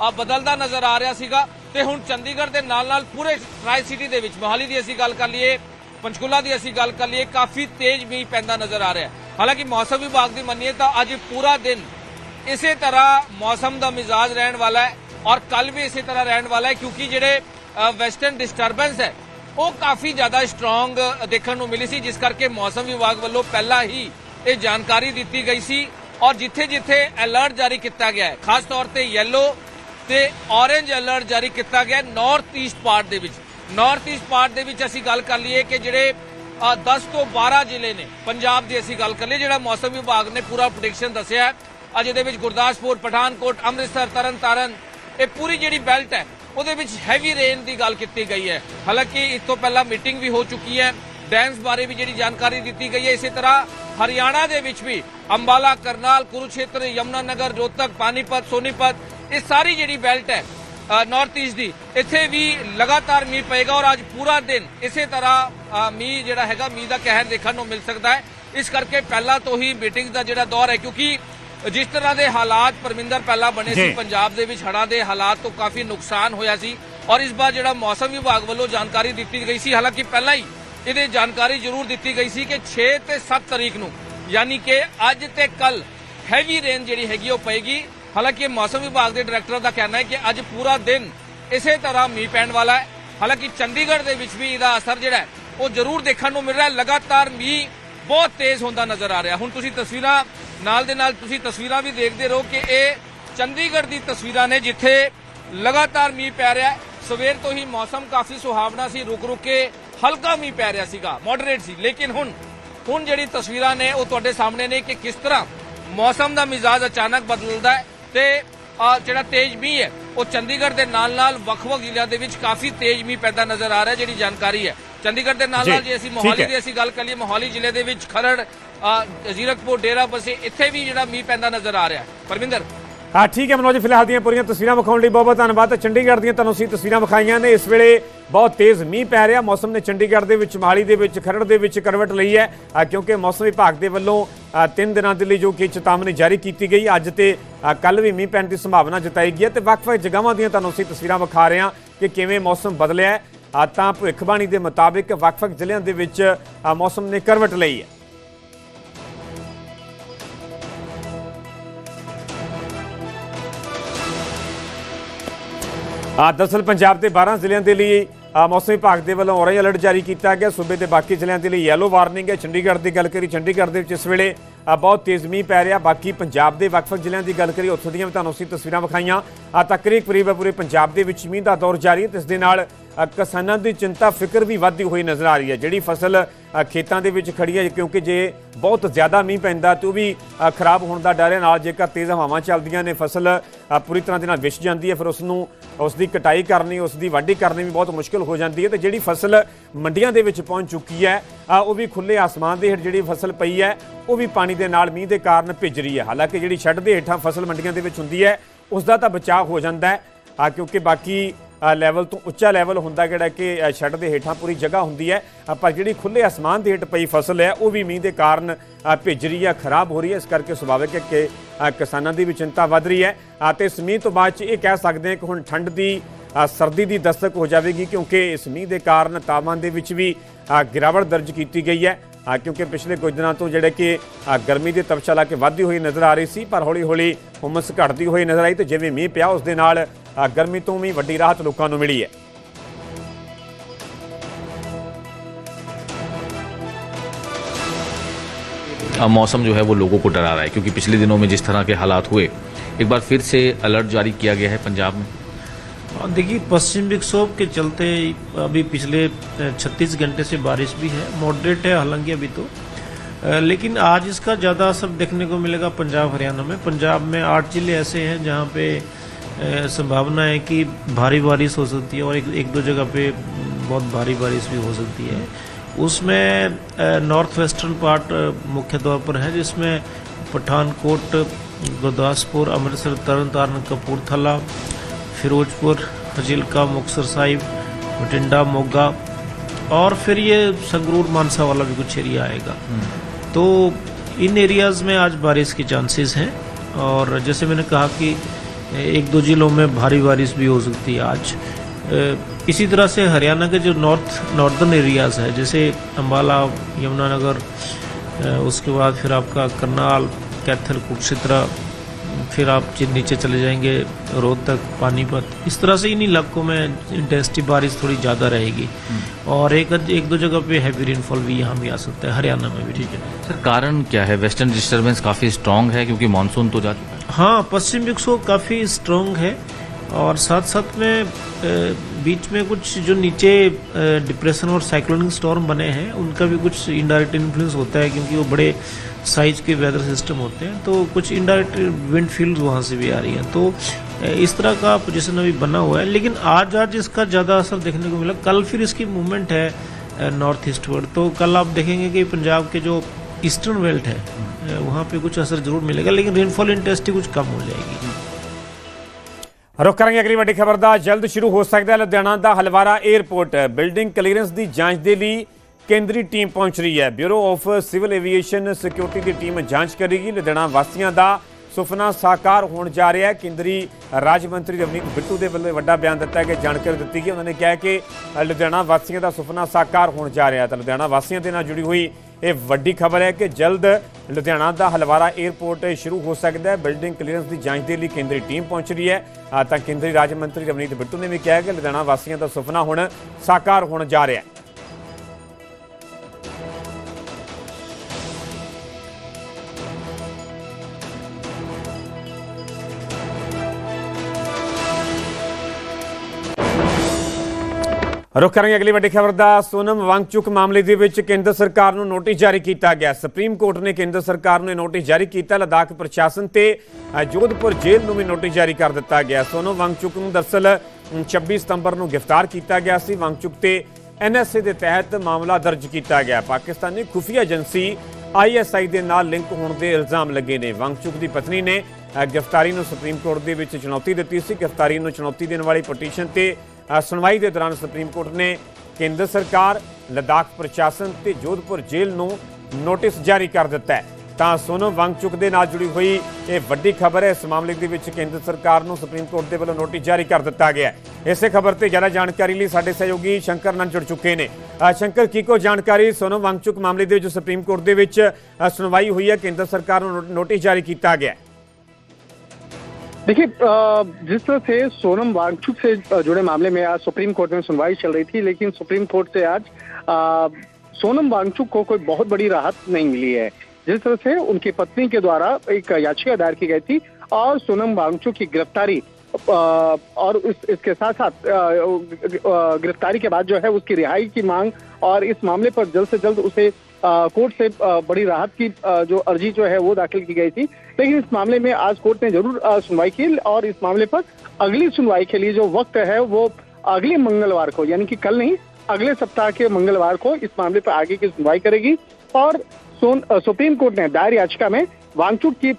E: ਆ ਬਦਲਦਾ ਨਜ਼ਰ ਆ ਰਿਹਾ ਸੀਗਾ। ਤੇ ਹੁਣ ਚੰਡੀਗੜ੍ਹ ਦੇ ਨਾਲ ਨਾਲ ਪੂਰੇ ਟਰਾਈ ਸਿਟੀ ਦੇ ਵਿੱਚ, ਮੋਹਾਲੀ ਦੀ ਅਸੀਂ ਗੱਲ ਕਰ ਲਈਏ, ਪੰਚਕੂਲਾ ਦੀ ਅਸੀਂ ਗੱਲ ਕਰ ਲਈਏ, ਕਾਫੀ ਤੇਜ਼ ਮੀਂਹ ਪੈਂਦਾ ਨਜ਼ਰ ਆ ਰਿਹਾ ਹਾਲਾਂਕਿ ਮੌਸਮ ਵਿਭਾਗ ਦੀ ਮੰਨੀਏ ਤਾਂ ਅੱਜ ਪੂਰਾ ਦਿਨ ਇਸੇ ਤਰ੍ਹਾਂ ਮੌਸਮ ਦਾ ਮਿਜ਼ਾਜ ਰਹਿਣ ਵਾਲਾ ਹੈ ਔਰ ਕੱਲ ਵੀ ਇਸੇ ਤਰ੍ਹਾਂ ਰਹਿਣ ਵਾਲਾ ਹੈ ਕਿਉਂਕਿ ਜਿਹੜੇ ਵੈਸਟਰਨ ਡਿਸਟਰਬੈਂਸ ਹੈ ਉਹ ਕਾਫੀ ਜ਼ਿਆਦਾ ਸਟਰੋਂਗ ਦੇਖਣ ਨੂੰ ਮਿਲੀ ਸੀ ਜਿਸ ਕਰਕੇ ਮੌਸਮ ਵਿਭਾਗ ਵੱਲੋਂ ਪਹਿਲਾਂ ਹੀ ਇਹ ਜਾਣਕਾਰੀ ਦਿੱਤੀ ਗਈ ਸੀ ਔਰ ਜਿੱਥੇ-ਜਿੱਥੇ ਅਲਰਟ ਜਾਰੀ ਕੀਤਾ ਗਿਆ ਹੈ ਖਾਸ ਤੌਰ ਤੇ ਯੈਲੋ ਤੇ ਔਰੇਂਜ ਅਲਰਟ ਜਾਰੀ ਕੀਤਾ ਗਿਆ ਨਾਰਥ ਈਸਟ ਪਾਰਟ ਦੇ ਵਿੱਚ। ਨਾਰਥ ਈਸਟ ਪਾਰਟ ਦੇ ਵਿੱਚ ਅਸੀਂ ਗੱਲ ਕਰ ਲਈਏ ਕਿ ਜਿਹੜੇ ਅ, 10 ਤੋਂ 12 ਜ਼ਿਲ੍ਹੇ ਨੇ ਪੰਜਾਬ ਦੀ ਅਸੀਂ ਗੱਲ ਕਰ ਲਈਏ ਜਿਹੜਾ ਮੌਸਮ ਵਿਭਾਗ ਨੇ ਪੂਰਾ ਪ੍ਰੈਡਿਕਸ਼ਨ ਦੱਸਿਆ ਅੱਜ ਇਹਦੇ ਵਿੱਚ ਗੁਰਦਾਸਪੁਰ, ਪਠਾਨਕੋਟ, ਅੰਮ੍ਰਿਤਸਰ, ਤਰਨਤਾਰਨ, ਇਹ ਪੂਰੀ ਜਿਹੜੀ ਬੈਲਟ ਹੈ, ਉਹਦੇ ਵਿੱਚ ਹੈਵੀ ਰੇਨ ਦੀ ਗੱਲ ਕੀਤੀ ਗਈ ਹੈ। ਹਾਲਾਂਕਿ ਇਸ ਤੋਂ ਪਹਿਲਾਂ ਮੀਟਿੰਗ ਵੀ ਹੋ ਚੁੱਕੀ ਹੈ ਡੈਮਸ ਬਾਰੇ ਵੀ ਜਿਹੜੀ ਜਾਣਕਾਰੀ ਦਿੱਤੀ ਗਈ ਹੈ, ਇਸੇ ਤਰ੍ਹਾਂ ਹਰਿਆਣਾ ਦੇ ਵਿੱਚ ਵੀ ਅੰਬਾਲਾ, ਕਰਨਾਲ, ਕੁਰੂਕਸ਼ੇਤਰ, ਯਮੁਨਾਨਗਰ, ਰੋਹਤਕ, ਪਾਨੀਪਤ, ਸੋਨੀਪਤ, ਇਹ ਸਾਰੀ ਜਿਹੜੀ ਬੈਲਟ ਹੈ ਨਾਰਥ ਈਸਟ ਦੀ, ਇੱਥੇ ਵੀ ਲਗਾਤਾਰ ਮੀਂਹ ਪਏਗਾ ਔਰ ਅੱਜ ਪੂਰਾ ਦਿਨ ਇਸੇ ਤਰ੍ਹਾਂ ਮੀਂਹ ਜਿਹੜਾ ਹੈਗਾ, ਮੀਂਹ ਦਾ ਕਹਿਰ ਦੇਖਣ ਨੂੰ ਮਿਲ ਸਕਦਾ ਹੈ। ਇਸ ਕਰਕੇ ਪਹਿਲਾਂ ਤੋਂ ਹੀ ਮੀਟਿੰਗ ਦਾ ਜਿਹੜਾ ਦੌਰ ਹੈ, ਕਿਉਂਕਿ ਜਿਸ ਤਰ੍ਹਾਂ ਦੇ ਹਾਲਾਤ ਪਰਮਿੰਦਰ ਪਹਿਲਾਂ ਬਣੇ ਸੀ। ਪੰਜਾਬ ਦੇ ਵਿੱਚ ਹੜ੍ਹਾਂ ਦੇ ਹਾਲਾਤ ਤੋਂ ਕਾਫੀ ਨੁਕਸਾਨ ਹੋਇਆ ਸੀ ਔਰ ਇਸ ਵਾਰ ਜਿਹੜਾ ਮੌਸਮ ਵਿਭਾਗ ਵੱਲੋਂ ਜਾਣਕਾਰੀ ਦਿੱਤੀ ਗਈ ਸੀ ਹਾਲਾਂਕਿ ਪਹਿਲਾਂ ਹੀ ਇਹਦੇ ਜਾਣਕਾਰੀ ਜ਼ਰੂਰ ਦਿੱਤੀ ਗਈ ਸੀ ਕਿ 6 ਤੇ 7 ਤਰੀਕ ਨੂੰ ਯਾਨੀ ਕਿ ਅੱਜ ਤੇ ਕੱਲ ਹੈਵੀ ਰੇਨ ਜਿਹੜੀ ਹੈਗੀ ਉਹ ਪਏਗੀ। ਹਾਲਾਂਕਿ ਮੌਸਮ ਵਿਭਾਗ ਦੇ ਡਾਇਰੈਕਟਰ ਦਾ ਕਹਿਣਾ ਹੈ ਕਿ ਅੱਜ ਪੂਰਾ ਦਿਨ ਇਸੇ ਤਰ੍ਹਾਂ ਮੀਂਹ ਪੈਣ ਵਾਲਾ ਹੈ। ਹਾਲਾਂਕਿ ਚੰਡੀਗੜ੍ਹ ਦੇ ਵਿੱਚ ਵੀ ਇਹਦਾ ਅਸਰ ਜਿਹੜਾ ਹੈ ਉਹ ਜ਼ਰੂਰ ਦੇਖਣ ਨੂੰ ਮਿਲ ਰਿਹਾ। ਲਗਾਤਾਰ ਮੀਂਹ ਬਹੁਤ ਤੇਜ਼ ਹੁੰਦਾ ਨਜ਼ਰ ਆ ਰਿਹਾ। ਹੁਣ ਤੁਸੀਂ ਤਸਵੀਰਾਂ ਨਾਲ ਦੇ ਨਾਲ ਤੁਸੀਂ ਤਸਵੀਰਾਂ ਵੀ ਦੇਖਦੇ ਰਹੋ ਕਿ ਇਹ ਚੰਡੀਗੜ੍ਹ ਦੀ ਤਸਵੀਰਾਂ ਨੇ ਜਿੱਥੇ ਲਗਾਤਾਰ ਮੀਂਹ ਪੈ ਰਿਹਾ ਹੈ। ਸਵੇਰ ਤੋਂ ਹੀ ਮੌਸਮ ਕਾਫੀ ਸੁਹਾਵਣਾ ਸੀ ਰੁਕ ਰੁਕ ਕੇ ਹਲਕਾ ਮੀਂਹ ਪੈ ਰਿਹਾ ਸੀਗਾ ਮੋਡਰੇਟ ਸੀ। ਲੇਕਿਨ ਹੁਣ ਹੁਣ ਜਿਹੜੀ ਤਸਵੀਰਾਂ ਨੇ ਉਹ ਤੁਹਾਡੇ ਸਾਹਮਣੇ ਨੇ ਕਿ ਕਿਸ ਤਰ੍ਹਾਂ ਮੌਸਮ ਦਾ ਮਿਜ਼ਾਜ ਅਚਾਨਕ ਬਦਲਦਾ ਹੈ ਤੇ ਜਿਹੜਾ ਤੇਜ਼ ਮੀਂਹ ਹੈ ਉਹ ਚੰਡੀਗੜ੍ਹ ਦੇ ਨਾਲ ਨਾਲ ਵੱਖ-ਵੱਖ ਜ਼ਿਲ੍ਹਿਆਂ ਦੇ ਵਿੱਚ ਕਾਫੀ ਤੇਜ਼ ਮੀਂਹ ਪੈਦਾ ਨਜ਼ਰ ਆ ਰਿਹਾ ਜਿਹੜੀ ਜਾਣਕਾਰੀ ਹੈ। ਚੰਡੀਗੜ੍ਹ ਦੇ ਨਾਲ
A: ਜੀ,
E: ਨਾਲ ਜੇ ਅਸੀਂ ਮੋਹਾਲੀ। ਦੀ ਅਸੀਂ ਗੱਲ ਕਰੀਏ ਮੋਹਾਲੀ ਜ਼ਿਲ੍ਹੇ ਦੇ ਵਿੱਚ ਖਰੜ ਜ਼ੀਰਕਪੁਰ ਡੇਰਾ ਬਸੇ ਇੱਥੇ ਵੀ ਜਿਹੜਾ ਮੀਂਹ ਪੈਂਦਾ ਨਜ਼ਰ ਆ ਰਿਹਾ ਪਰਮਿੰਦਰ।
A: ਹਾਂ, ਠੀਕ ਹੈ ਮਨੋਜ, ਫਿਲਹਾਲ ਦੀਆਂ ਪੂਰੀਆਂ ਤਸਵੀਰਾਂ ਵਿਖਾਉਣ ਲਈ ਬਹੁਤ ਬਹੁਤ ਧੰਨਵਾਦ। ਚੰਡੀਗੜ੍ਹ ਦੀਆਂ ਤੁਹਾਨੂੰ ਅਸੀਂ ਤਸਵੀਰਾਂ ਵਿਖਾਈਆਂ ਨੇ। ਇਸ ਵੇਲੇ ਬਹੁਤ ਤੇਜ਼ ਮੀਂਹ ਪੈ ਰਿਹਾ। ਮੌਸਮ ਨੇ ਚੰਡੀਗੜ੍ਹ ਦੇ ਵਿੱਚ, ਮੋਹਾਲੀ ਦੇ ਵਿੱਚ, ਖਰੜ ਦੇ ਵਿੱਚ ਕਰਵਟ ਲਈ ਹੈ। ਕਿਉਂਕਿ ਮੌਸਮ ਵਿਭਾਗ ਦੇ ਵੱਲੋਂ ਤਿੰਨ ਦਿਨਾਂ ਦੇ ਲਈ ਜੋ ਕਿ ਚੇਤਾਵਨੀ ਜਾਰੀ ਕੀਤੀ ਗਈ। ਅੱਜ ਤੇ ਕੱਲ ਵੀ ਮੀਂਹ ਪੈਣ ਦੀ ਸੰਭਾਵਨਾ ਜਤਾਈ ਗਈ ਹੈ ਤੇ ਵੱਖ-ਵੱਖ ਜਗ੍ਹਾਵਾਂ ਦੀਆਂ ਤੁਹਾਨੂੰ ਅਸੀਂ ਤਸਵੀਰਾਂ ਵਿਖਾ ਰਹੇ ਹਾਂ ਕਿ ਕਿਵੇਂ ਮੌਸਮ ਬਦਲਿਆ ਹੈ। ਤਾਂ ਭਵਿੱਖਬਾਣੀ ਦੇ ਮੁਤਾਬਿਕ ਵੱਖ-ਵੱਖ ਜ਼ਿਲ੍ਹਿਆਂ ਦੇ ਵਿੱਚ ਮੌਸਮ ਨੇ ਕਰਵਟ ਲਈ ਹੈ। ਆ ਦਰਅਸਲ ਪੰਜਾਬ ਦੇ 12 ਜ਼ਿਲ੍ਹਿਆਂ ਦੇ ਲਈ ਮੌਸਮ ਵਿਭਾਗ ਦੇ ਵੱਲੋਂ ਔਰੇਂਜ ਅਲਰਟ ਜਾਰੀ ਕੀਤਾ ਗਿਆ। ਸੂਬੇ ਦੇ ਬਾਕੀ ਜ਼ਿਲ੍ਹਿਆਂ ਦੇ ਲਈ ਯੈਲੋ ਵਾਰਨਿੰਗ ਹੈ। ਚੰਡੀਗੜ੍ਹ ਦੀ ਗੱਲ ਕਰੀ ਚੰਡੀਗੜ੍ਹ ਦੇ ਵਿੱਚ ਇਸ ਵੇਲੇ ਬਹੁਤ ਤੇਜ਼ ਮੀਂਹ ਪੈ ਰਿਹਾ। ਬਾਕੀ ਪੰਜਾਬ ਦੇ ਵੱਖ-ਵੱਖ ਜ਼ਿਲ੍ਹਿਆਂ ਦੀ ਗੱਲ ਕਰੀ ਉੱਥੋਂ ਦੀਆਂ ਵੀ ਤੁਹਾਨੂੰ ਅਸੀਂ ਤਸਵੀਰਾਂ ਵਿਖਾਈਆਂ। ਆ, ਤਕਰੀਬ ਕਰੀਬ ਪੂਰੇ ਪੰਜਾਬ ਦੇ ਵਿੱਚ ਮੀਂਹ ਦਾ ਦੌਰ ਜਾਰੀ ਹੈ। ਤੇ ਇਸ ਦੇ ਨਾਲ ਕਿਸਾਨਾਂ ਦੀ ਚਿੰਤਾ, ਫਿਕਰ ਵੀ ਵੱਧਦੀ ਹੋਈ ਨਜ਼ਰ ਆ ਰਹੀ ਹੈ। ਜਿਹੜੀ ਫਸਲ ਖੇਤਾਂ ਦੇ ਵਿੱਚ ਖੜੀ ਹੈ, ਕਿਉਂਕਿ ਜੇ ਬਹੁਤ ਜ਼ਿਆਦਾ ਮੀਂਹ ਪੈਂਦਾ, ਤੇ ਉਹ ਵੀ ਖਰਾਬ ਹੋਣ ਦਾ ਡਰ ਹੈ। ਨਾਲ ਜੇਕਰ ਤੇਜ਼ ਹਵਾਵਾਂ ਚੱਲਦੀਆਂ ਨੇ, ਫਸਲ ਪੂਰੀ ਤਰ੍ਹਾਂ ਦੇ ਨਾਲ ਵਿਛ ਜਾਂਦੀ ਹੈ, ਫਿਰ ਉਸ ਨੂੰ ਉਸ ਦੀ ਕਟਾਈ ਕਰਨੀ, ਉਸ ਦੀ ਵਾਢੀ ਕਰਨੀ ਵੀ ਬਹੁਤ ਮੁਸ਼ਕਲ ਹੋ ਜਾਂਦੀ ਹੈ। ਤੇ ਜਿਹੜੀ ਫਸਲ ਮੰਡੀਆਂ ਦੇ ਵਿੱਚ ਪਹੁੰਚ ਚੁੱਕੀ ਹੈ ਉਹ ਵੀ ਖੁੱਲੇ ਆਸਮਾਨ ਦੇ ਹੇਠ ਜਿਹੜੀ ਫਸਲ ਪਈ ਹੈ ਉਹ ਵੀ ਪਾਣੀ ਦੇ ਨਾਲ ਮੀਂਹ ਦੇ ਕਾਰਨ ਭਿੱਜ ਰਹੀ ਹੈ। ਹਾਲਾਂਕਿ ਜਿਹੜੀ ਛੱਡ ਦੇ ਹੇਠਾਂ ਫਸਲ ਮੰਡੀਆਂ ਦੇ ਵਿੱਚ ਹੁੰਦੀ ਹੈ ਉਸ ਦਾ ਤਾਂ ਬਚਾਅ ਹੋ ਜਾਂਦਾ ਹੈ। ਆ ਕਿਉਂਕਿ ਬਾਕੀ ਲੈਵਲ ਤੋਂ ਉੱਚਾ ਲੈਵਲ ਹੁੰਦਾ ਜਿਹੜਾ ਕਿ ਛੱਡ ਦੇ ਹੇਠਾਂ ਪੂਰੀ ਜਗ੍ਹਾ ਹੁੰਦੀ ਹੈ। ਪਰ ਜਿਹੜੀ ਖੁੱਲੇ ਅਸਮਾਨ ਦੇ ਹੇਠ ਪਈ ਫਸਲ ਹੈ ਉਹ ਵੀ ਮੀਂਹ ਦੇ ਕਾਰਨ ਭਿੱਜ ਰਹੀ ਹੈ ਖਰਾਬ ਹੋ ਰਹੀ ਹੈ। ਇਸ ਕਰਕੇ ਸੁਭਾਵਿਕ ਹੈ ਕਿ ਕਿਸਾਨਾਂ ਦੀ ਵੀ ਚਿੰਤਾ ਵੱਧ ਰਹੀ ਹੈ। ਅ, ਤੇ ਇਸ ਮੀਂਹ ਤੋਂ ਬਾਅਦ ਚ ਇਹ ਕਹਿ ਸਕਦੇ ਹਾਂ ਕਿ ਹੁਣ ਠੰਡ ਦੀ ਸਰਦੀ ਦੀ ਦਸਤਕ ਹੋ ਜਾਵੇਗੀ ਕਿਉਂਕਿ ਇਸ ਮੀਂਹ ਦੇ ਕਾਰਨ ਤਾਪਮਾਨ ਦੇ ਵਿੱਚ ਵੀ ਗਿਰਾਵਟ ਦਰਜ ਕੀਤੀ ਗਈ ਹੈ। ਕਿਉਂਕਿ ਪਿਛਲੇ ਕੁਝ ਦਿਨਾਂ ਤੋਂ ਜਿਹੜੇ ਕਿ ਅ, ਗਰਮੀ ਦੀ ਤਪਸ਼ਾ ਲਾ ਕੇ ਵੱਧਦੀ ਹੋਈ ਨਜ਼ਰ ਆ ਰਹੀ ਸੀ ਪਰ ਹੌਲੀ ਹੌਲੀ ਹੁਮਸ ਘਟਦੀ ਹੋਈ ਨਜ਼ਰ ਆਈ ਤੇ ਜਿਵੇਂ ਮੀਂਹ ਪਿਆ ਉਸ ਦੇ ਨਾਲ ਅ, ਗਰਮੀ ਤੋਂ ਵੀ ਵੱਡੀ ਰਾਹਤ ਲੋਕਾਂ ਨੂੰ ਮਿਲੀ ਹੈ
F: अब मौसम जो है वो लोगों को डरा रहा है क्योंकि पिछले दिनों में जिस तरह के हालात हुए एक बार फिर से अलर्ट जारी किया गया है पंजाब में
G: हाँ, देखिए पश्चिम विक्षोभ के चलते अभी पिछले 36 घंटे से बारिश भी है मॉडरेट है हालाँकि अभी तो। लेकिन आज इसका ज़्यादा असर देखने को मिलेगा पंजाब हरियाणा में। पंजाब में आठ ज़िले ऐसे हैं जहाँ पे संभावना है कि भारी बारिश हो सकती है और एक, एक दो जगह पे बहुत भारी बारिश भी हो सकती है। उसमें नॉर्थ वेस्टर्न पार्ट मुख्य तौर पर है जिसमें पठानकोट गुरदासपुर अमृतसर तरन तारण कपूरथला फिरोजपुर फजीलका मुक्सर साहिब बठिंडा मोगा और फिर ये संगरूर मानसा वाला भी कुछ एरिया आएगा। तो इन एरियाज़ में आज बारिश के चांसेस हैं और जैसे मैंने कहा कि एक दो जिलों में भारी बारिश भी हो सकती है आज। इसी तरह से हरियाणा के जो नॉर्थ नॉर्दर्न एरियाज़ है जैसे अम्बाला यमुनानगर उसके बाद फिर आपका करनाल कैथल कुरुक्षेत्र फिर आप नीचे चले जाएँगे रोहतक पानीपत इस तरह से इन इलाकों में इंटेंसिटी बारिश थोड़ी ज़्यादा रहेगी। और एक एक दो जगह पे हैवी रेनफॉल भी यहाँ भी आ सकता है हरियाणा में भी ठीक है।
F: सर कारण क्या है? वेस्टर्न डिस्टर्बेंस काफ़ी स्ट्रांग है क्योंकि मानसून तो जा है।
G: हाँ पश्चिम विक्षोभ काफ़ी स्ट्रॉन्ग है। और साथ साथ में बीच में कुछ जो नीचे डिप्रेशन और साइक्लोनिक स्टॉर्म बने हैं, उनका भी कुछ इनडायरेक्ट इन्फ्लुएंस होता है क्योंकि वो बड़े साइज़ के वेदर सिस्टम होते हैं। तो कुछ इनडायरेक्ट विंड फ़ील्ड वहाँ से भी आ रही हैं। तो इस तरह का पोजिशन अभी बना हुआ है। लेकिन आज आज इसका ज़्यादा असर देखने को मिला। कल फिर इसकी मूवमेंट है नॉर्थ ईस्टवर्ड तो कल आप देखेंगे कि पंजाब के जो ईस्टर्न बेल्ट है वहाँ पे कुछ असर ज़रूर मिलेगा। लेकिन रेनफॉल इंटेंसिटी कुछ कम हो जाएगी।
A: ਰੁਕ ਕਰਾਂਗੇ ਅਗਲੀ ਵੱਡੀ ਖਬਰ ਦਾ। ਜਲਦ ਸ਼ੁਰੂ ਹੋ ਸਕਦਾ ਹੈ ਲੁਧਿਆਣਾ ਦਾ ਹਲਵਾਰਾ 에ਅਰਪੋਰਟ ਬਿਲਡਿੰਗ ਕਲੀਅਰੈਂਸ ਦੀ ਜਾਂਚ ਦੇ ਲਈ ਕੇਂਦਰੀ ਟੀਮ ਪਹੁੰਚ ਰਹੀ ਹੈ। Bureau of civil aviation security the team ਜਾਂਚ ਕਰੇਗੀ। ਲੁਧਿਆਣਾ ਵਾਸੀਆਂ ਦਾ ਸੁਪਨਾ ਸਾਕਾਰ ਹੋਣ ਜਾ ਰਿਹਾ ਹੈ। ਕੇਂਦਰੀ ਰਾਜ ਮੰਤਰੀ ਰਵਨੀਤ ਬਿੱਟੂ ਦੇ ਵੱਲੋਂ ਵੱਡਾ ਬਿਆਨ ਦਿੱਤਾ ਗਿਆ, ਜਾਣਕਾਰੀ ਦਿੱਤੀ ਗਈ। ਉਹਨਾਂ ਨੇ ਕਿਹਾ ਕਿ ਲੁਧਿਆਣਾ ਵਾਸੀਆਂ ਦਾ ਸੁਪਨਾ ਸਾਕਾਰ ਹੋਣ ਜਾ ਰਿਹਾ ਹੈ। ਤਾਂ ਲੁਧਿਆਣਾ ਵਾਸੀਆਂ ਦੇ ਨਾਲ ਜੁੜੀ ਹੋਈ ਇਹ ਵੱਡੀ ਖਬਰ ਹੈ ਕਿ ਜਲਦ ਲੁਧਿਆਣਾ ਦਾ ਹਲਵਾਰਾ 에ਅਰਪੋਰਟ ਸ਼ੁਰੂ ਹੋ ਸਕਦਾ ਹੈ। ਬਿਲਡਿੰਗ ਕਲੀਅਰੈਂਸ ਦੀ ਜਾਂਚ ਦੇ ਲਈ ਕੇਂਦਰੀ ਟੀਮ ਪਹੁੰਚ ਰਹੀ ਹੈ। ਤਾਂ ਕੇਂਦਰੀ ਰਾਜ ਮੰਤਰੀ ਰਵਨੀਤ ਬਿੱਟੂ ਨੇ ਵੀ ਕਿਹਾ ਕਿ ਲੁਧਿਆਣਾ ਵਾਸੀਆਂ ਦਾ ਸੁਪਨਾ ਹੁਣ ਸਾਕਾਰ ਹੋਣ ਜਾ ਰਿਹਾ ਹੈ। ਰੁਕ ਕਰਾਂਗੇ ਅਗਲੀ ਵੱਡੀ ਖਬਰ ਦਾ। ਸੋਨਮ ਵਾਂਗਚੁਕ ਮਾਮਲੇ ਦੇ ਵਿੱਚ ਕੇਂਦਰ ਸਰਕਾਰ ਨੂੰ ਨੋਟਿਸ ਜਾਰੀ ਕੀਤਾ ਗਿਆ। ਸੁਪਰੀਮ ਕੋਰਟ ਨੇ ਕੇਂਦਰ ਸਰਕਾਰ ਨੂੰ ਇਹ ਨੋਟਿਸ ਜਾਰੀ ਕੀਤਾ। ਲਦਾਖ ਪ੍ਰਸ਼ਾਸਨ ਤੇ ਜੋਧਪੁਰ ਜੇਲ੍ਹ ਨੂੰ ਵੀ ਨੋਟਿਸ ਜਾਰੀ ਕਰ ਦਿੱਤਾ ਗਿਆ। ਸੋਨਮ ਵਾਂਗਚੁਕ ਨੂੰ ਦਰਸਲ ਅਮ, 26 ਸਤੰਬਰ ਨੂੰ ਗ੍ਰਿਫਤਾਰ ਕੀਤਾ ਗਿਆ ਸੀ। ਵਾਂਗਚੁਕ ਤੇ ਐਨਐਸਏ ਦੇ ਤਹਿਤ ਮਾਮਲਾ ਦਰਜ ਕੀਤਾ ਗਿਆ। ਪਾਕਿਸਤਾਨੀ ਖੁਫੀਆ ਏਜੰਸੀ ਆਈਐਸਆਈ ਦੇ ਨਾਲ ਲਿੰਕ ਹੋਣ ਦੇ ਇਲਜ਼ਾਮ ਲੱਗੇ ਨੇ। ਵਾਂਗਚੁਕ ਦੀ ਪਤਨੀ ਨੇ ਗ੍ਰਿਫਤਾਰੀ ਨੂੰ ਸੁਪਰੀਮ ਕੋਰਟ ਦੇ ਵਿੱਚ ਚੁਣੌਤੀ ਦਿੱਤੀ ਸੀ। ਗ੍ਰਿਫਤਾਰੀ ਨੂੰ ਚੁਣੌਤੀ ਦੇਣ ਵਾਲੀ ਪਟੀਸ਼ਨ ਤੇ ਸੁਣਵਾਈ ਦੇ ਦੌਰਾਨ ਸੁਪਰੀਮ ਕੋਰਟ ਨੇ ਕੇਂਦਰ ਸਰਕਾਰ, ਲਦਾਖ ਪ੍ਰਸ਼ਾਸਨ ਤੇ ਜੋਧਪੁਰ ਜੇਲ੍ਹ ਨੂੰ ਨੋਟਿਸ ਜਾਰੀ ਕਰ ਦਿੱਤਾ ਹੈ। ਤਾਂ ਸੋਨਮ ਵਾਂਗਚੁਕ ਦੇ ਨਾਲ ਜੁੜੀ ਹੋਈ ਇਹ ਵੱਡੀ ਖਬਰ ਹੈ। ਇਸ ਮਾਮਲੇ ਦੇ ਵਿੱਚ ਕੇਂਦਰ ਸਰਕਾਰ ਨੂੰ ਸੁਪਰੀਮ ਕੋਰਟ ਦੇ ਵੱਲੋਂ ਨੋਟਿਸ ਜਾਰੀ ਕਰ ਦਿੱਤਾ ਗਿਆ ਹੈ। ਇਸੇ ਖਬਰ ਤੇ ਜ਼ਿਆਦਾ ਜਾਣਕਾਰੀ ਲਈ ਸਾਡੇ ਸਹਿਯੋਗੀ ਸ਼ੰਕਰ ਨੰਦ ਜੁੜ ਚੁੱਕੇ ਨੇ। ਸ਼ੰਕਰ, ਕੀ ਕੋ ਜਾਣਕਾਰੀ ਸੋਨਮ ਵਾਂਗਚੁਕ ਮਾਮਲੇ ਦੇ ਵਿੱਚ ਸੁਪਰੀਮ ਕੋਰਟ ਦੇ ਵਿੱਚ ਸੁਣਵਾਈ ਹੋਈ ਹੈ। ਕੇਂਦਰ ਸਰਕਾਰ ਨੂੰ ਨੋ- ਨੋਟਿਸ ਜਾਰੀ ਕੀਤਾ ਗਿਆ ਹੈ।
H: देखिए जिस तरह से सोनम वांगचुक से जुड़े मामले में आज सुप्रीम कोर्ट में सुनवाई चल रही थी लेकिन सुप्रीम कोर्ट से आज सोनम वांगचुक को कोई बहुत बड़ी राहत नहीं मिली है। जिस तरह से उनकी पत्नी के द्वारा एक याचिका दायर की गई थी और सोनम वांगचुक की गिरफ्तारी और इस, इसके साथ साथ गिरफ्तारी के बाद जो है उसकी रिहाई की मांग और इस मामले पर जल्द से जल्द उसे कोर्ट से बड़ी राहत की जो अर्जी जो है वो दाखिल की गई थी। लेकिन इस मामले में आज कोर्ट ने ज़रूर सुनवाई की और इस मामले पर अगली सुनवाई के लिए जो वक्त है वो अगले मंगलवार को, यानी कि कल नहीं, अगले सप्ताह के मंगलवार को इस मामले पर आगे की सुनवाई करेगी। और सुप्रीम कोर्ट ने दायर याचिका में वांगचुक की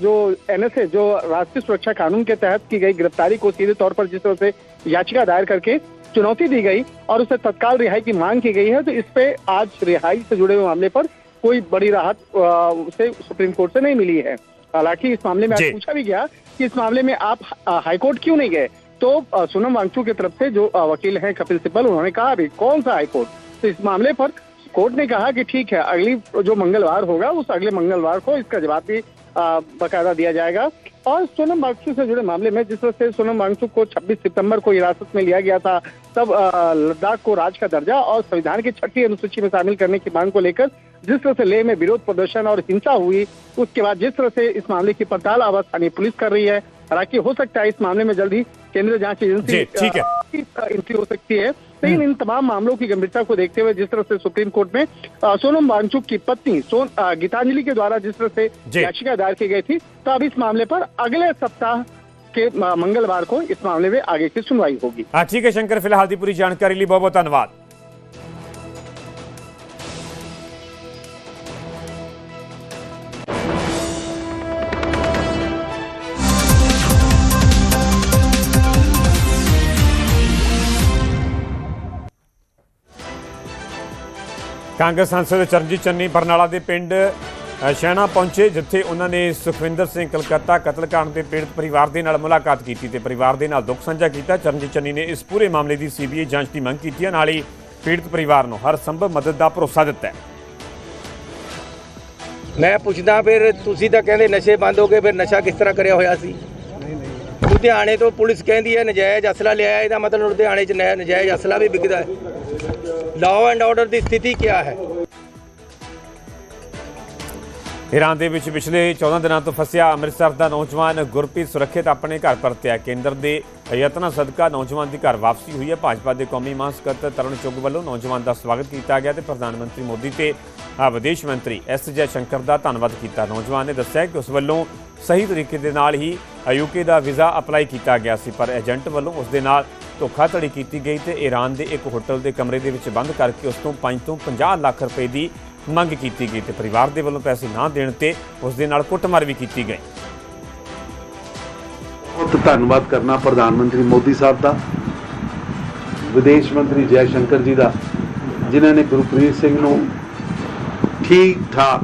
H: जो एनएसए, जो राष्ट्रीय सुरक्षा कानून के तहत की गई गिरफ्तारी को सीधे तौर पर जिस तरह से याचिका दायर करके चुनौती दी गई और उसे तत्काल रिहाई की मांग की गई है तो इस पे आज रिहाई से जुड़े हुए मामले पर कोई बड़ी राहत उसे सुप्रीम कोर्ट से नहीं मिली है। हालाँकि इस मामले में आज पूछा भी गया कि इस मामले में आप हाईकोर्ट क्यों नहीं गए? तो सोनम वांगचू की तरफ़ से जो वकील हैं कपिल सिब्बल उन्होंने कहा अभी कौन सा हाईकोर्ट तो इस मामले पर कोर्ट ने कहा कि ठीक है अगली जो मंगलवार होगा उस अगले मंगलवार को इसका जवाब भी बकायदा दिया जाएगा। और सोनम वांगचू से जुड़े मामले में जिस तरह से सोनम वांगचू को 26 सितंबर को हिरासत में लिया गया था तब लद्दाख को राज्य का दर्जा और संविधान की छठी अनुसूची में शामिल करने की मांग को लेकर जिस तरह से लेह में विरोध प्रदर्शन और हिंसा हुई उसके बाद जिस तरह से इस मामले की पड़ताल अब स्थानीय पुलिस कर रही है हालाँकि हो सकता है इस मामले में जल्द ही केंद्रीय जाँच एजेंसी। एंट्री हो सकती है लेकिन हम्म। इन तमाम मामलों की गंभीरता को देखते हुए जिस तरह से सुप्रीम कोर्ट में सोनम वांगचुक की पत्नी सोन गीतांजलि के द्वारा जिस तरह से याचिका दायर की गई थी तो अब इस मामले पर अगले सप्ताह के मंगलवार को इस मामले में आगे की सुनवाई होगी।
A: हाँ, ठीक है शंकर फ़िलहाल पूरी जानकारी लिए बहुत बहुत धन्यवाद। ਕਾਂਗਰਸ ਸੰਸਦ ਚਰਨਜੀਤ ਚੰਨੀ ਬਰਨਾਲਾ ਦੇ ਪਿੰਡ ਅ, ਸ਼ਹਿਣਾ ਪਹੁੰਚੇ ਜਿੱਥੇ ਉਹਨਾਂ ਨੇ ਸੁਖਵਿੰਦਰ ਸਿੰਘ ਕਲਕੱਤਾ ਕਤਲकांड ਦੇ ਪੀੜਤ ਪਰਿਵਾਰ ਦੇ ਨਾਲ ਮੁਲਾਕਾਤ ਕੀਤੀ ਤੇ ਪਰਿਵਾਰ ਦੇ ਨਾਲ ਦੁੱਖ ਸਾਂਝਾ ਕੀਤਾ। ਚਰਨਜੀਤ ਚੰਨੀ ਨੇ ਇਸ ਪੂਰੇ ਮਾਮਲੇ ਦੀ ਸੀਬੀਆਈ ਜਾਂਚ ਦੀ ਮੰਗ ਕੀਤੀ ਹੈ। ਨਾਲ ਹੀ ਪੀੜਤ ਪਰਿਵਾਰ ਨੂੰ ਹਰ ਸੰਭਵ ਮਦਦ ਦਾ ਭਰੋਸਾ ਦਿੱਤਾ ਹੈ।
I: ਮੈਂ ਪੁੱਛਦਾ ਫਿਰ ਤੁਸੀਂ ਤਾਂ ਕਹਿੰਦੇ ਨਸ਼ੇ ਬੰਦ ਹੋ ਗਏ ਫਿਰ ਨਸ਼ਾ ਕਿਸ ਤਰ੍ਹਾਂ ਕਰਿਆ ਹੋਇਆ ਸੀ? ਲੁਧਿਆਣੇ ਤੋਂ ਪੁਲਿਸ ਕਹਿੰਦੀ ਹੈ ਨਜਾਇਜ਼ ਅਸਲਾ ਲਿਆ ਇਹਦਾ ਮਤਲਬ ਲੁਧਿਆਣੇ 'ਚ ਨਇਆ ਨਜਾਇਜ਼ ਅਸਲਾ ਵੀ ਵਿਕਦਾ ਹੈ। ਲਾਅ ਐਂਡ ਆਰਡਰ ਦੀ ਸਥਿਤੀ ਕੀ ਹੈ?
A: ਈਰਾਨ ਦੇ ਵਿੱਚ ਪਿਛਲੇ 14 ਦਿਨਾਂ ਤੋਂ ਫਸਿਆ ਅੰਮ੍ਰਿਤਸਰ ਦਾ ਨੌਜਵਾਨ ਗੁਰਪ੍ਰੀਤ ਸੁਰੱਖਿਅਤ ਆਪਣੇ ਘਰ ਪਰਤਿਆ। ਕੇਂਦਰ ਦੇ ਯਤਨਾਂ ਸਦਕਾ ਨੌਜਵਾਨ ਦੀ ਘਰ ਵਾਪਸੀ ਹੋਈ ਹੈ। ਭਾਜਪਾ ਦੇ ਕੌਮੀ ਮਹਾਸਕੱਤਰ ਤਰੁਣ ਚੁੱਗ ਵੱਲੋਂ ਨੌਜਵਾਨ ਦਾ ਸਵਾਗਤ ਕੀਤਾ ਗਿਆ ਤੇ ਪ੍ਰਧਾਨ ਮੰਤਰੀ ਮੋਦੀ ਤੇ ਵਿਦੇਸ਼ ਮੰਤਰੀ ਐਸ ਜੈ ਸ਼ੰਕਰ ਦਾ ਧੰਨਵਾਦ ਕੀਤਾ। ਨੌਜਵਾਨ ਨੇ ਦੱਸਿਆ ਕਿ ਉਸ ਵੱਲੋਂ ਸਹੀ ਤਰੀਕੇ ਦੇ ਨਾਲ ਹੀ ਯੂਕੇ ਦਾ ਵੀਜ਼ਾ ਅਪਲਾਈ ਕੀਤਾ ਗਿਆ ਸੀ, ਪਰ ਏਜੰਟ ਵੱਲੋਂ ਉਸ ਦੇ ਨਾਲ ਧੋਖਾਧੜੀ ਕੀਤੀ ਗਈ ਤੇ ਈਰਾਨ ਦੇ ਇੱਕ ਹੋਟਲ ਦੇ ਕਮਰੇ ਦੇ ਵਿੱਚ ਬੰਦ ਕਰਕੇ ਉਸ ਤੋਂ 5 ਤੋਂ 50 ਲੱਖ ਰੁਪਏ ਦੀ ਮੰਗ ਕੀਤੀ ਗਈ ਤੇ ਪਰਿਵਾਰ ਦੇ ਵੱਲੋਂ ਪੈਸੇ ਨਾ ਦੇਣ ਤੇ ਉਸ ਦੇ ਨਾਲ ਕੁੱਟਮਾਰ ਵੀ ਕੀਤੀ ਗਈ।
J: ਬਹੁਤ ਧੰਨਵਾਦ ਕਰਨਾ ਪ੍ਰਧਾਨ ਮੰਤਰੀ ਮੋਦੀ ਸਾਹਿਬ ਦਾ, ਵਿਦੇਸ਼ ਮੰਤਰੀ ਜੈ ਸ਼ੰਕਰ ਜੀ ਦਾ, ਜਿਨ੍ਹਾਂ ਨੇ ਗੁਰਪ੍ਰੀਤ ਸਿੰਘ ਨੂੰ ਠੀਕ ਠਾਕ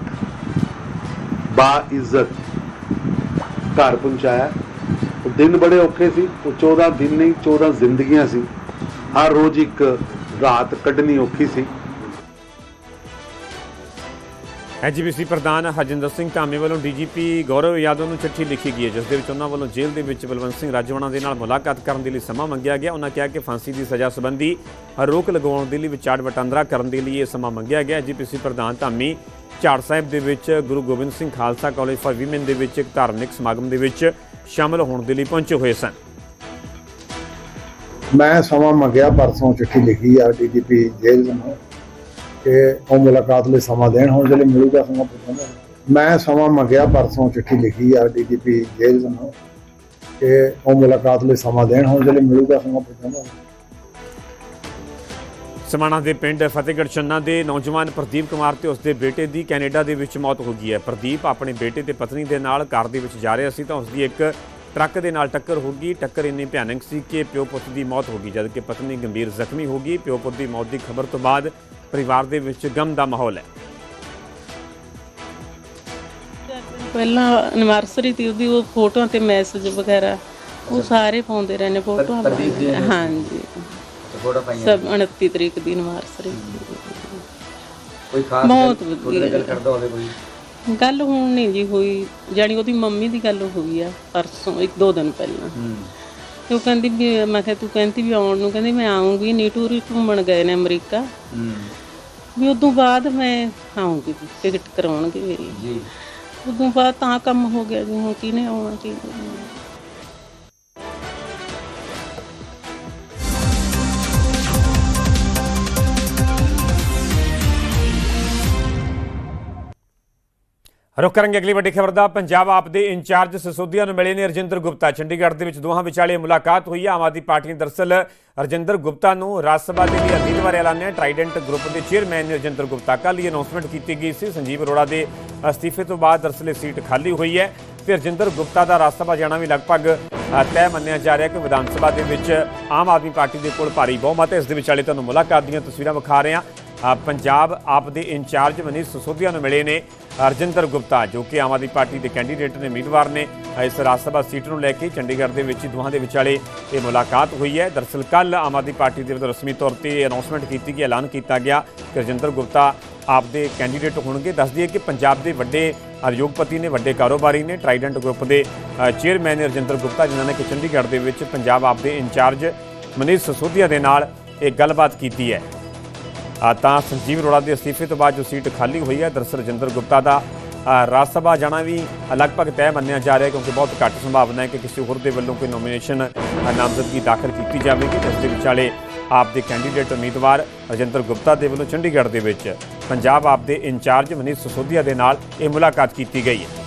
J: ਬਾ ਇੱਜ਼ਤ ਘਰ ਪਹੁੰਚਾਇਆ। ਉਹ ਦਿਨ ਬੜੇ ਔਖੇ ਸੀ, ਉਹ 14 ਦਿਨ ਨਹੀਂ 14 ਜ਼ਿੰਦਗੀਆਂ ਸੀ। ਹਰ ਰੋਜ਼ ਇੱਕ ਰਾਤ ਕੱਢਣੀ ਔਖੀ ਸੀ।
A: ਐਜੀਪੀਸੀ ਪ੍ਰਧਾਨ ਹਰਜਿੰਦਰ ਸਿੰਘ ਧਾਮੀ ਵੱਲੋਂ ਡੀਜੀਪੀ ਗੌਰਵ ਯਾਦਵ ਨੂੰ ਚਿੱਠੀ ਲਿਖੀ ਗਈ ਹੈ, ਜਿਸ ਦੇ ਵਿੱਚ ਉਹਨਾਂ ਵੱਲੋਂ ਜੇਲ੍ਹ ਦੇ ਵਿੱਚ ਬਲਵੰਤ ਸਿੰਘ ਰਾਜਵਾਨਾ ਦੇ ਨਾਲ ਮੁਲਾਕਾਤ ਕਰਨ ਦੇ ਲਈ ਸਮਾਂ ਮੰਗਿਆ ਗਿਆ। ਉਹਨਾਂ ਕਿਹਾ ਕਿ ਫਾਂਸੀ ਦੀ ਸਜ਼ਾ ਸੰਬੰਧੀ ਰੋਕ ਲਗਾਉਣ ਦੇ ਲਈ ਵਿਚਾਰ ਵਟਾਂਦਰਾ ਕਰਨ ਦੇ ਲਈ ਇਹ ਸਮਾਂ ਮੰਗਿਆ ਗਿਆ। ਐਜੀਪੀਸੀ ਪ੍ਰਧਾਨ ਧਾਮੀ ਝਾੜ ਸਾਹਿਬ ਦੇ ਵਿੱਚ Guru Gobind Singh Khalsa college for women ਦੇ ਵਿੱਚ ਇੱਕ ਧਾਰਮਿਕ ਸਮਾਗਮ ਦੇ ਵਿੱਚ ਸ਼ਾਮਲ ਹੋਣ ਦੇ ਲਈ ਪਹੁੰਚੇ ਹੋਏ ਸਨ।
K: ਮੈਂ ਸਮਾਂ ਮੰਗਿਆ, ਪਰਸੋਂ ਚਿੱਠੀ ਲਿਖੀ ਆ ਡੀਜੀਪੀ ਜੇਲ੍ਹ ਨੂੰ। ਕਿ ਉਹ ਮੁਲਾਕਾਤ ਲਈ ਸਮਾਂ ਦੇਣ, ਹੁਣ ਜਿਹੜੇ ਮਿਲੂਗਾ ਸਮਾਂ ਪੁੱਛਾਂਗਾ ਮੈਂ ਸਮਾਂ ਮੰਗਿਆ ਪਰਸੋਂ ਚਿੱਠੀ ਲਿਖੀ ਆ ਡੀਜੀਪੀ ਜੇਲ੍ਹ ਨੂੰ ਕਿ ਉਹ ਮੁਲਾਕਾਤ ਲਈ ਸਮਾਂ ਦੇਣ, ਹੁਣ ਜਿਹੜੇ ਮਿਲੂਗਾ ਸਮਾਂ ਪੁੱਛਾਂਗਾ
A: ਸਮਾਣਾ ਦੇ ਪਿੰਡ ਫਤਿਹਗੜ੍ਹ ਚੰਨਾ ਦੇ ਨੌਜਵਾਨ ਪ੍ਰਦੀਪ ਕੁਮਾਰ ਤੇ ਉਸਦੇ ਬੇਟੇ ਦੀ ਕੈਨੇਡਾ ਦੇ ਵਿੱਚ ਮੌਤ ਹੋ ਗਈ ਹੈ। ਪ੍ਰਦੀਪ ਆਪਣੇ ਬੇਟੇ ਤੇ ਪਤਨੀ ਦੇ ਨਾਲ ਕਾਰ ਦੇ ਵਿੱਚ ਜਾ ਰਿਹਾ ਸੀ ਤਾਂ ਉਸਦੀ ਇੱਕ ਟਰੱਕ ਦੇ ਨਾਲ ਟੱਕਰ ਹੋ ਗਈ। ਟੱਕਰ ਇੰਨੀ ਭਿਆਨਕ ਸੀ ਕਿ ਪਿਓ ਪੁੱਤ ਦੀ ਮੌਤ ਹੋ ਗਈ, ਜਦਕਿ ਪਤਨੀ ਗੰਭੀਰ ਜ਼ਖਮੀ ਹੋ ਗਈ। ਪਿਓ ਪੁੱਤ ਦੀ ਮੌਤ ਦੀ ਖਬਰ ਤੋਂ ਬਾਅਦ ਪਰਿਵਾਰ ਦੇ ਵਿੱਚ ਗਮ ਦਾ ਮਾਹੌਲ ਹੈ।
L: ਪਹਿਲਾਂ ਐਨਵਰਸਰੀ ਦੀ ਉਹਦੀ ਉਹ ਫੋਟੋਆਂ ਤੇ ਮੈਸੇਜ ਵਗੈਰਾ ਉਹ ਸਾਰੇ ਪਾਉਂਦੇ ਰਹੇ ਨੇ ਫੋਟੋਆਂ ਹਾਂਜੀ।
I: ਫੋਟੋ ਪਾਈਆਂ।
L: ਸਭ 29 ਤਰੀਕ ਦੀ ਐਨਵਰਸਰੀ
I: ਕੋਈ ਖਾਸ
L: ਬਹੁਤ ਵਧੀਆ
I: ਕਰਦਾ ਹੋਵੇ ਕੋਈ?
L: ਗੱਲ ਹੁਣ ਨਹੀਂ ਜੀ ਹੋਈ। ਜਾਣੀ ਉਹਦੀ ਮੰਮੀ ਦੀ ਗੱਲ ਹੋਈ ਆ ਪਰਸੋਂ ਇੱਕ ਦੋ ਦਿਨ ਪਹਿਲਾਂ। ਤੇ ਉਹ ਕਹਿੰਦੀ ਵੀ ਮੈਂ ਕਿਹਾ ਤੂੰ ਕਹਿੰਦੀ ਵੀ ਆਉਣ ਨੂੰ ਕਹਿੰਦੀ ਮੈਂ ਆਉਂਗੀ ਰੀ ਘੁੰਮਣ ਗਏ ਨੇ ਅਮਰੀਕਾ। ਵੀ ਉਦੋਂ ਬਾਅਦ ਮੈਂ ਆਉਂਗੀ ਟਿਕਟ ਕਰਾਉਣਗੇ ਮੇਰੀ।
I: ਜੀ।
L: ਉਦੋਂ ਬਾਅਦ ਤਾਂ ਕੰਮ ਹੋ ਗਿਆ ਜੀ ਹੁਣ ਕਿਹਨੇ ਆਉਣਾ ਕੀ
A: ਰੁਕ ਕਰਾਂਗੇ ਅਗਲੀ ਵੱਡੀ ਖਬਰ ਦਾ। ਪੰਜਾਬ ਆਪ ਦੇ ਇੰਚਾਰਜ ਸਸੋਦੀਆ ਨੂੰ ਮਿਲੇ ਨੇ ਰਜਿੰਦਰ ਗੁਪਤਾ। ਚੰਡੀਗੜ੍ਹ ਦੇ ਵਿੱਚ ਦੋਹਾਂ ਵਿਚਾਲੇ ਮੁਲਾਕਾਤ ਹੋਈ। ਹੈ ਆਮ ਆਦਮੀ ਪਾਰਟੀ ਨੇ ਦਰਸਲ ਰਜਿੰਦਰ ਗੁਪਤਾ ਨੂੰ ਰਾਜ ਸਭਾ ਦੇ ਲਈ ਉਮੀਦਵਾਰ ਐਲਾਨਿਆ। ਟਰਾਈਡੈਂਟ ਗਰੁੱਪ ਦੇ ਚੇਅਰਮੈਨ ਨੇ ਰਜਿੰਦਰ ਗੁਪਤਾ ਕੱਲ੍ਹ ਹੀ ਅਨਾਉਂਸਮੈਂਟ ਕੀਤੀ ਗਈ ਸੀ। ਸੰਜੀਵ ਅਰੋੜਾ ਦੇ ਅਸਤੀਫੇ ਤੋਂ ਬਾਅਦ ਦਰਸਲ ਇਹ ਸੀਟ ਖਾਲੀ ਹੋਈ ਹੈ ਤੇ ਰਜਿੰਦਰ ਗੁਪਤਾ ਦਾ ਰਾਜ ਸਭਾ ਜਾਣਾ ਵੀ ਲਗਭਗ ਤੈਅ ਮੰਨਿਆ ਜਾ ਰਿਹਾ ਕਿ ਵਿਧਾਨ ਸਭਾ ਦੇ ਵਿੱਚ ਆਮ ਆਦਮੀ ਪਾਰਟੀ ਦੇ ਕੋਲ ਭਾਰੀ ਬਹੁਮਤ ਹੈ। ਇਸ ਦੇ ਵਿਚਾਲੇ ਤੁਹਾਨੂੰ ਮੁਲਾਕਾਤ ਦੀਆਂ ਤਸਵੀਰਾਂ ਵਿਖਾ ਰਹੇ ਹਾਂ। ਪੰਜਾਬ, ਆਪ ਦੇ ਇੰਚਾਰਜ ਮਨੀਸ਼ ਸਸੋਦੀਆ ਨੂੰ ਮਿਲੇ ਨੇ ਰਜਿੰਦਰ ਗੁਪਤਾ, ਜੋ ਕਿ ਆਮ ਆਦਮੀ ਪਾਰਟੀ ਦੇ ਕੈਂਡੀਡੇਟ ਨੇ, ਉਮੀਦਵਾਰ ਨੇ। ਇਸ ਰਾਜ ਸਭਾ ਸੀਟ ਨੂੰ ਲੈ ਕੇ ਚੰਡੀਗੜ੍ਹ ਦੇ ਵਿੱਚ ਦੋਹਾਂ ਦੇ ਵਿਚਾਲੇ ਇਹ ਮੁਲਾਕਾਤ ਹੋਈ ਹੈ। ਦਰਅਸਲ ਕੱਲ ਆਮ ਆਦਮੀ ਪਾਰਟੀ ਦੇ ਵੱਲੋਂ ਰਸਮੀ ਤੌਰ ਤੇ ਅਨਾਉਂਸਮੈਂਟ ਕੀਤੀ ਗਈ, ਐਲਾਨ ਕੀਤਾ ਗਿਆ ਕਿ ਰਜਿੰਦਰ ਗੁਪਤਾ ਆਪ ਦੇ ਕੈਂਡੀਡੇਟ ਹੋਣਗੇ। ਦੱਸ ਦਈਏ ਕਿ ਪੰਜਾਬ ਦੇ ਵੱਡੇ ਉਦਯੋਗਪਤੀ ਨੇ, ਵੱਡੇ ਕਾਰੋਬਾਰੀ ਨੇ, ਟਰਾਈਡੈਂਟ ਗਰੁੱਪ ਦੇ ਚੇਅਰਮੈਨ ਨੇ ਰਜਿੰਦਰ ਗੁਪਤਾ, ਜਿਨ੍ਹਾਂ ਨੇ ਕਿ ਚੰਡੀਗੜ੍ਹ ਦੇ ਵਿੱਚ ਪੰਜਾਬ ਆਪ ਦੇ ਇੰਚਾਰਜ ਮਨੀਸ਼ ਸਸੋਦੀਆ ਦੇ ਨਾਲ ਇਹ ਗੱਲਬਾਤ ਕੀਤੀ ਹੈ। ਤਾਂ ਸੰਜੀਵ ਅਰੋੜਾ ਦੇ ਅਸਤੀਫੇ ਤੋਂ ਬਾਅਦ ਜੋ ਸੀਟ ਖਾਲੀ ਹੋਈ ਹੈ, ਦਰਅਸਲ ਰਜਿੰਦਰ ਗੁਪਤਾ ਦਾ ਰਾਜ ਸਭਾ ਜਾਣਾ ਵੀ ਲਗਭਗ ਤੈਅ ਮੰਨਿਆ ਜਾ ਰਿਹਾ ਕਿਉਂਕਿ ਬਹੁਤ ਘੱਟ ਸੰਭਾਵਨਾ ਹੈ ਕਿ ਕਿਸੇ ਹੋਰ ਦੇ ਵੱਲੋਂ ਕੋਈ ਨੋਮੀਨੇਸ਼ਨ ਨਾਮਜ਼ਦਗੀ ਦਾਖਲ ਕੀਤੀ ਜਾਵੇਗੀ ਜਿਸ ਦੇ ਵਿਚਾਲੇ ਆਪ ਦੇ ਕੈਂਡੀਡੇਟ ਉਮੀਦਵਾਰ ਰਜਿੰਦਰ ਗੁਪਤਾ ਦੇ ਵੱਲੋਂ ਚੰਡੀਗੜ੍ਹ ਦੇ ਵਿੱਚ ਪੰਜਾਬ ਆਪ ਦੇ ਇੰਚਾਰਜ ਮਨੀਸ਼ ਸਸੋਦੀਆ ਦੇ ਨਾਲ ਇਹ ਮੁਲਾਕਾਤ ਕੀਤੀ ਗਈ ਹੈ।